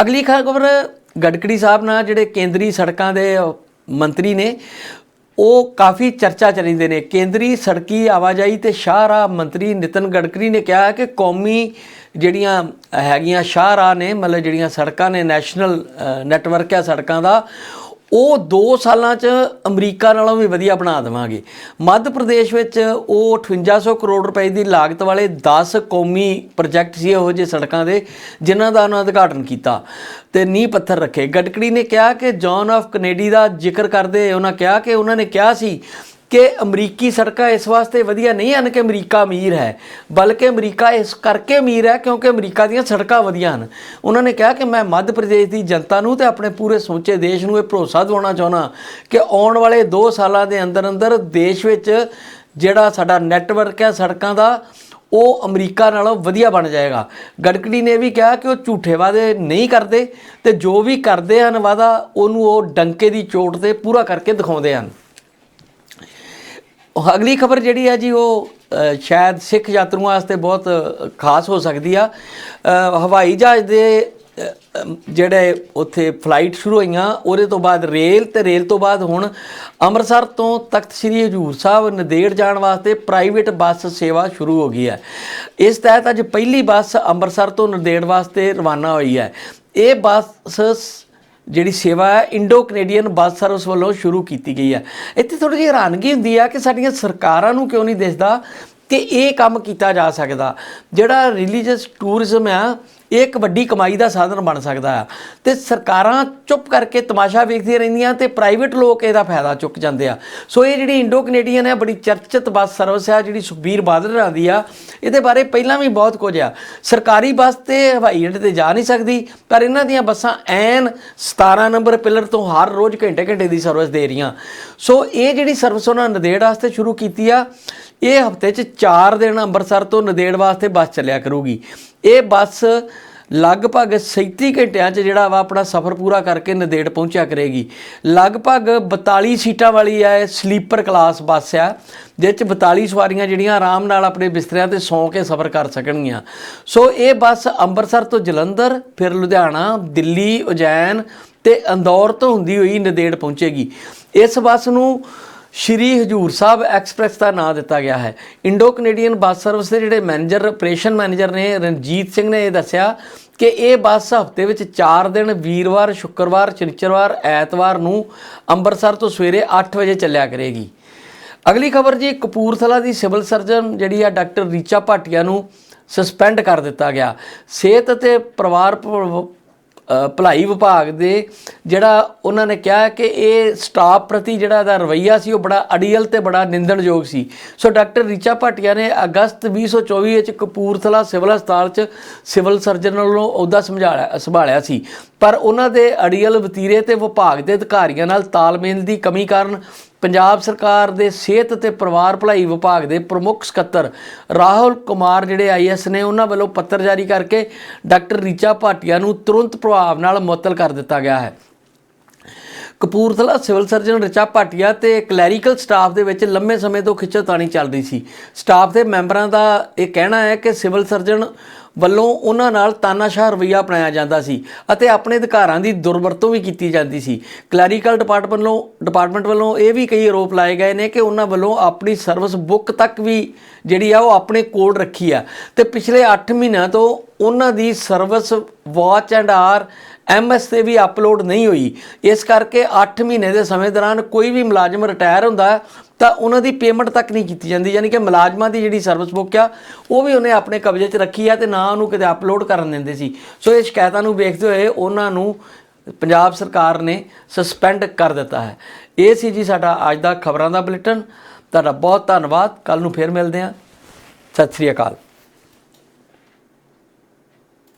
ਅਗਲੀ ਖਬਰ, ਗਡਕਰੀ ਸਾਹਿਬ ਨਾਲ ਜਿਹੜੇ ਕੇਂਦਰੀ ਸੜਕਾਂ ਦੇ ਮੰਤਰੀ ਨੇ, ਉਹ ਕਾਫੀ ਚਰਚਾ 'ਚ ਰਹਿੰਦੇ ਨੇ। ਕੇਂਦਰੀ ਸੜਕੀ ਆਵਾਜਾਈ ਤੇ ਸ਼ਾਹਰਾਹ ਮੰਤਰੀ ਨਿਤਨ ਗਡਕਰੀ ਨੇ ਕਿਹਾ ਕਿ ਕੌਮੀ ਜਿਹੜੀਆਂ ਹੈਗੀਆਂ ਸ਼ਾਹਰਾਹ ਨੇ, ਮਤਲਬ ਜਿਹੜੀਆਂ ਸੜਕਾਂ ਨੇ, ਨੈਸ਼ਨਲ ਨੈਟਵਰਕ ਹੈ ਸੜਕਾਂ ਦਾ ਉਹ 2 ਸਾਲਾਂ 'ਚ ਅਮਰੀਕਾ ਨਾਲੋਂ ਵੀ ਵਧੀਆ ਬਣਾ ਦੇਵਾਂਗੇ। ਮੱਧ ਪ੍ਰਦੇਸ਼ ਵਿੱਚ ਉਹ 5800 ਕਰੋੜ ਰੁਪਏ ਦੀ ਲਾਗਤ ਵਾਲੇ 10 ਕੌਮੀ ਪ੍ਰੋਜੈਕਟ ਸੀ ਇਹੋ ਜਿਹੇ ਸੜਕਾਂ ਦੇ, ਜਿਨ੍ਹਾਂ ਦਾ ਉਹਨਾਂ ਉਦਘਾਟਨ ਕੀਤਾ। ਤੇ ਨੀਂਹ ਪੱਥਰ ਰੱਖੇ। ਗਡਕੜੀ ਨੇ ਕਿਹਾ ਕਿ ਜੌਨ ਆਫ ਕੈਨੇਡੀ ਦਾ ਜ਼ਿਕਰ ਕਰਦੇ ਉਹਨਾਂ ਕਿਹਾ ਕਿ ਉਹਨਾਂ ਨੇ ਕਿਹਾ ਸੀ ਕਿ ਅਮਰੀਕੀ ਸੜਕਾਂ ਇਸ ਵਾਸਤੇ ਵਧੀਆ ਨਹੀਂ ਹਨ ਕਿ ਅਮਰੀਕਾ ਅਮੀਰ ਹੈ, ਬਲਕਿ ਅਮਰੀਕਾ ਇਸ ਕਰਕੇ ਅਮੀਰ ਹੈ ਕਿਉਂਕਿ ਅਮਰੀਕਾ ਦੀਆਂ ਸੜਕਾਂ ਵਧੀਆ ਹਨ। ਉਹਨਾਂ ਨੇ ਕਿਹਾ ਕਿ ਮੈਂ ਮੱਧ ਪ੍ਰਦੇਸ਼ ਦੀ ਜਨਤਾ ਨੂੰ ਤੇ ਆਪਣੇ ਪੂਰੇ ਸਮੁੱਚੇ ਦੇਸ਼ ਨੂੰ ਇਹ ਭਰੋਸਾ ਦਿਵਾਉਣਾ ਚਾਹੁੰਦਾ ਕਿ ਆਉਣ ਵਾਲੇ 2 ਸਾਲਾਂ ਦੇ ਅੰਦਰ ਅੰਦਰ ਦੇਸ਼ ਵਿੱਚ ਜਿਹੜਾ ਸਾਡਾ ਨੈਟਵਰਕ ਹੈ ਸੜਕਾਂ ਦਾ, ਉਹ ਅਮਰੀਕਾ ਨਾਲੋਂ ਵਧੀਆ ਬਣ ਜਾਏਗਾ। ਗਡਕਰੀ ਨੇ ਵੀ ਕਿਹਾ ਕਿ ਉਹ ਝੂਠੇ ਵਾਅਦੇ ਨਹੀਂ ਕਰਦੇ ਤੇ ਜੋ ਵੀ ਕਰਦੇ ਹਨ ਵਾਅਦਾ, ਉਹਨੂੰ ਉਹ ਡੰਕੇ ਦੀ ਚੋਟ ਤੇ ਪੂਰਾ ਕਰਕੇ ਦਿਖਾਉਂਦੇ ਹਨ। ਉਹ ਅਗਲੀ ਖਬਰ ਜਿਹੜੀ ਹੈ ਜੀ, ਉਹ ਸ਼ਾਇਦ ਸਿੱਖ ਯਾਤਰੂਆਂ ਵਾਸਤੇ ਬਹੁਤ ਖਾਸ ਹੋ ਸਕਦੀ ਆ। ਹਵਾਈ ਜਹਾਜ਼ ਦੇ ਜਿਹੜੇ ਉੱਥੇ ਫਲਾਈਟ ਸ਼ੁਰੂ ਹੋਈਆਂ, ਉਹਦੇ ਤੋਂ ਬਾਅਦ ਰੇਲ ਤੇ ਰੇਲ ਤੋਂ ਬਾਅਦ ਹੁਣ ਅੰਮ੍ਰਿਤਸਰ ਤੋਂ ਤਖਤ ਸ੍ਰੀ ਹਜੂਰ ਸਾਹਿਬ ਨਦੇੜ ਜਾਣ ਵਾਸਤੇ ਪ੍ਰਾਈਵੇਟ ਬੱਸ ਸੇਵਾ ਸ਼ੁਰੂ ਹੋ ਗਈ ਹੈ। ਇਸ ਤਹਿਤ ਅੱਜ ਪਹਿਲੀ ਬੱਸ ਅੰਮ੍ਰਿਤਸਰ ਤੋਂ ਨਦੇੜ ਵਾਸਤੇ ਰਵਾਨਾ ਹੋਈ ਹੈ। ਇਹ ਬੱਸ ਜਿਹੜੀ ਸੇਵਾ ਹੈ ਇੰਡੋ ਕੈਨੇਡੀਅਨ ਬੱਸ ਸਰਵਿਸ ਵੱਲੋਂ ਸ਼ੁਰੂ ਕੀਤੀ ਗਈ ਹੈ। ਇੱਥੇ ਥੋੜੀ ਜਿਹੀ ਹੈਰਾਨਗੀ ਹੁੰਦੀ ਆ ਕਿ ਸਾਡੀਆਂ ਸਰਕਾਰਾਂ ਨੂੰ ਕਿਉਂ ਨਹੀਂ ਦਿਸਦਾ ਕਿ ਇਹ ਕੰਮ ਕੀਤਾ ਜਾ ਸਕਦਾ। ਜਿਹੜਾ ਰਿਲੀਜੀਅਸ ਟੂਰਿਜ਼ਮ ਆ ਇਹ ਇੱਕ ਵੱਡੀ ਕਮਾਈ ਦਾ ਸਾਧਨ ਬਣ ਸਕਦਾ ਆ। ਤੇ ਸਰਕਾਰਾਂ ਚੁੱਪ ਕਰਕੇ ਤਮਾਸ਼ਾ ਵੇਖਦੀਆਂ ਰਹਿੰਦੀਆਂ ਤੇ ਪ੍ਰਾਈਵੇਟ ਲੋਕ ਇਹਦਾ ਫਾਇਦਾ ਚੁੱਕ ਜਾਂਦੇ ਆ। ਸੋ ਇਹ ਜਿਹੜੀ ਇੰਡੋ ਕੈਨੇਡੀਅਨ ਹੈ ਬੜੀ ਚਰਚਿਤ ਬੱਸ ਸਰਵਿਸ ਆ, ਜਿਹੜੀ ਸੁਖਬੀਰ ਬਾਦਲ ਰਾਂ ਦੀ ਆ, ਇਹਦੇ ਬਾਰੇ ਪਹਿਲਾਂ ਵੀ ਬਹੁਤ ਕੁਝ ਆ। ਸਰਕਾਰੀ ਬੱਸ ਤੇ ਹਵਾਈ ਅੱਡੇ ਤੇ ਜਾ ਨਹੀਂ ਸਕਦੀ, ਪਰ ਇਹਨਾਂ ਦੀਆਂ ਬੱਸਾਂ ਐਨ 17 ਨੰਬਰ ਪਿਲਰ ਤੋਂ ਹਰ ਰੋਜ਼ ਘੰਟੇ ਘੰਟੇ ਦੀ ਸਰਵਿਸ ਦੇ ਰਹੀਆਂ। ਸੋ ਇਹ ਜਿਹੜੀ ਸਰਵਿਸ ਉਹਨਾਂ ਨਦੇੜ ਵਾਸਤੇ ਸ਼ੁਰੂ ਕੀਤੀ ਆ ਇਹ ਹਫ਼ਤੇ 'ਚ 4 ਦਿਨ ਅੰਮ੍ਰਿਤਸਰ ਤੋਂ ਨਦੇੜ ਵਾਸਤੇ ਬੱਸ ਚੱਲਿਆ ਕਰੂਗੀ। ਇਹ ਬੱਸ ਲਗਭਗ 37 ਘੰਟਿਆਂ 'ਚ ਜਿਹੜਾ ਵਾ ਆਪਣਾ ਸਫ਼ਰ ਪੂਰਾ ਕਰਕੇ ਨਦੇੜ ਪਹੁੰਚਿਆ ਕਰੇਗੀ। ਲਗਭਗ 42 ਸੀਟਾਂ ਵਾਲੀ ਹੈ ਸਲੀਪਰ ਕਲਾਸ ਬੱਸ ਆ ਜਿਸ 'ਚ 42 ਸਵਾਰੀਆਂ ਜਿਹੜੀਆਂ ਆਰਾਮ ਨਾਲ ਆਪਣੇ ਬਿਸਤਰਿਆਂ ਤੇ ਸੌਂ ਕੇ ਸਫ਼ਰ ਕਰ ਸਕਣਗੀਆਂ। ਸੋ ਇਹ ਬੱਸ ਅੰਮ੍ਰਿਤਸਰ ਤੋਂ ਜਲੰਧਰ, ਫਿਰ ਲੁਧਿਆਣਾ, ਦਿੱਲੀ, ਉਜੈਨ ਤੇ ਇੰਦੌਰ ਤੋਂ ਹੁੰਦੀ ਹੋਈ ਨਦੇੜ ਪਹੁੰਚੇਗੀ। ਇਸ ਬੱਸ ਨੂੰ ਸ਼੍ਰੀ ਹਜੂਰ ਸਾਹਿਬ ਐਕਸਪ੍ਰੈਸ ਦਾ ਨਾਮ ਦਿੱਤਾ ਗਿਆ ਹੈ। ਇੰਡੋ ਕੈਨੇਡੀਅਨ ਬੱਸ ਸਰਵਿਸ ਦੇ ਜਿਹੜੇ ਮੈਨੇਜਰ, ਆਪਰੇਸ਼ਨ ਮੈਨੇਜਰ ਨੇ ਰਣਜੀਤ ਸਿੰਘ ਨੇ ਇਹ ਦੱਸਿਆ ਕਿ ਇਹ ਬੱਸ ਹਫ਼ਤੇ ਵਿੱਚ 4 ਦਿਨ ਵੀਰਵਾਰ, ਸ਼ੁੱਕਰਵਾਰ, ਸ਼ਨੀਚਰਵਾਰ, ਐਤਵਾਰ ਨੂੰ ਅੰਮ੍ਰਿਤਸਰ ਤੋਂ ਸਵੇਰੇ 8 ਵਜੇ ਚੱਲਿਆ ਕਰੇਗੀ। ਅਗਲੀ ਖਬਰ ਜੀ, ਕਪੂਰਥਲਾ ਦੀ ਸਿਵਲ ਸਰਜਨ ਜਿਹੜੀ ਆ ਡਾਕਟਰ ਰੀਚਾ ਭਾਟੀਆ ਨੂੰ ਸਸਪੈਂਡ ਕਰ ਦਿੱਤਾ ਗਿਆ। ਸਿਹਤ ਅਤੇ ਪਰਿਵਾਰ ਭਲਾਈ ਵਿਭਾਗ ਦੇ ਜਿਹੜਾ ਉਹਨਾਂ ਨੇ ਕਿਹਾ ਕਿ ਇਹ ਸਟਾਫ ਪ੍ਰਤੀ ਜਿਹੜਾ ਇਹਦਾ ਰਵੱਈਆ ਸੀ, ਉਹ ਬੜਾ ਅੜੀਅਲ ਤੇ ਬੜਾ ਨਿੰਦਣਯੋਗ ਸੀ। ਸੋ ਡਾਕਟਰ ਰੀਚਾ ਭਾਟੀਆ ਨੇ ਅਗਸਤ 2024 ਵਿੱਚ ਕਪੂਰਥਲਾ ਸਿਵਲ ਹਸਪਤਾਲ 'ਚ ਸਿਵਲ ਸਰਜਨ ਵੱਲੋਂ ਅਹੁਦਾ ਸੰਭਾਲਿਆ ਸੰਭਾਲਿਆ ਸੀ। ਪਰ ਉਹਨਾਂ ਦੇ ਅੜੀਅਲ ਵਤੀਰੇ ਤੇ ਵਿਭਾਗ ਦੇ ਅਧਿਕਾਰੀਆਂ ਨਾਲ ਤਾਲਮੇਲ ਦੀ ਕਮੀ ਕਾਰਨ ਪੰਜਾਬ ਸਰਕਾਰ ਦੇ ਸਿਹਤ ਤੇ ਪਰਿਵਾਰ ਭਲਾਈ ਵਿਭਾਗ ਦੇ ਪ੍ਰਮੁੱਖ ਸਕੱਤਰ ਰਾਹੁਲ ਕੁਮਾਰ ਜਿਹੜੇ ਆਈਐਸ ਨੇ ਉਹਨਾਂ ਵੱਲੋਂ ਪੱਤਰ ਜਾਰੀ ਕਰਕੇ ਡਾਕਟਰ ਰੀਚਾ ਭਾਟੀਆ ਨੂੰ ਤੁਰੰਤ ਪ੍ਰਭਾਵ ਨਾਲ ਮੁਅੱਤਲ ਕਰ ਦਿੱਤਾ ਗਿਆ ਹੈ। ਕਪੂਰਥਲਾ ਸਿਵਲ ਸਰਜਨ ਰਿਚਾ ਭਾਟੀਆ ਤੇ ਕਲੈਰੀਕਲ ਸਟਾਫ ਦੇ ਵਿੱਚ ਲੰਮੇ ਸਮੇਂ ਤੋਂ ਖਿੱਚੋਤਾਣੀ ਚੱਲ ਰਹੀ ਸੀ। ਸਟਾਫ ਦੇ ਮੈਂਬਰਾਂ ਦਾ ਇਹ ਕਹਿਣਾ ਹੈ ਕਿ ਸਿਵਲ ਸਰਜਨ ਵੱਲੋਂ ਉਹਨਾਂ ਨਾਲ ਤਾਨਾਸ਼ਾਹ ਰਵੱਈਆ ਅਪਣਾਇਆ ਜਾਂਦਾ ਸੀ ਅਤੇ ਆਪਣੇ ਅਧਿਕਾਰਾਂ ਦੀ ਦੁਰਵਰਤੋਂ ਵੀ ਕੀਤੀ ਜਾਂਦੀ ਸੀ। ਕਲੈਰੀਕਲ ਡਿਪਾਰਟਮੈਂਟ ਵੱਲੋਂ ਡਿਪਾਰਟਮੈਂਟ ਵੱਲੋਂ ਇਹ ਵੀ ਕਈ ਆਰੋਪ ਲਾਏ ਗਏ ਨੇ ਕਿ ਉਹਨਾਂ ਵੱਲੋਂ ਆਪਣੀ ਸਰਵਿਸ ਬੁੱਕ ਤੱਕ ਵੀ ਜਿਹੜੀ ਆ ਉਹ ਆਪਣੇ ਕੋਲ ਰੱਖੀ ਆ। ਤੇ ਪਿਛਲੇ 8 ਮਹੀਨਿਆਂ ਤੋਂ ਉਹਨਾਂ ਦੀ service watch and R MS ਤੇ ਵੀ ਅਪਲੋਡ ਨਹੀਂ ਹੋਈ। ਇਸ ਕਰਕੇ 8 ਮਹੀਨੇ ਦੇ ਸਮੇਂ ਦੌਰਾਨ ਕੋਈ ਵੀ ਮੁਲਾਜ਼ਮ ਰਿਟਾਇਰ ਹੁੰਦਾ ਤਾਂ ਉਹਨਾਂ ਦੀ ਪੇਮੈਂਟ ਤੱਕ ਨਹੀਂ ਕੀਤੀ ਜਾਂਦੀ, ਯਾਨੀ ਕਿ ਮੁਲਾਜ਼ਮਾਂ ਦੀ ਜਿਹੜੀ ਸਰਵਿਸ ਬੁੱਕ ਆ, ਉਹ ਵੀ ਉਹਨੇ ਆਪਣੇ ਕਬਜ਼ੇ 'ਚ ਰੱਖੀ ਆ ਤੇ ਨਾ ਉਹਨੂੰ ਕਿਤੇ ਅਪਲੋਡ ਕਰਨ ਦਿੰਦੇ ਸੀ। ਸੋ ਇਹ ਸ਼ਿਕਾਇਤਾਂ ਨੂੰ ਵੇਖਦੇ ਹੋਏ ਉਹਨਾਂ ਨੂੰ ਪੰਜਾਬ ਸਰਕਾਰ ਨੇ ਸਸਪੈਂਡ ਕਰ ਦਿੱਤਾ ਹੈ। ਇਹ ਸੀ ਜੀ ਸਾਡਾ ਅੱਜ ਦਾ ਖਬਰਾਂ ਦਾ ਬੁਲੇਟਿਨ। ਤੁਹਾਡਾ ਬਹੁਤ ਧੰਨਵਾਦ। ਕੱਲ ਨੂੰ ਫੇਰ ਮਿਲਦੇ ਹਾਂ। ਸਤਿ ਸ੍ਰੀ ਅਕਾਲ।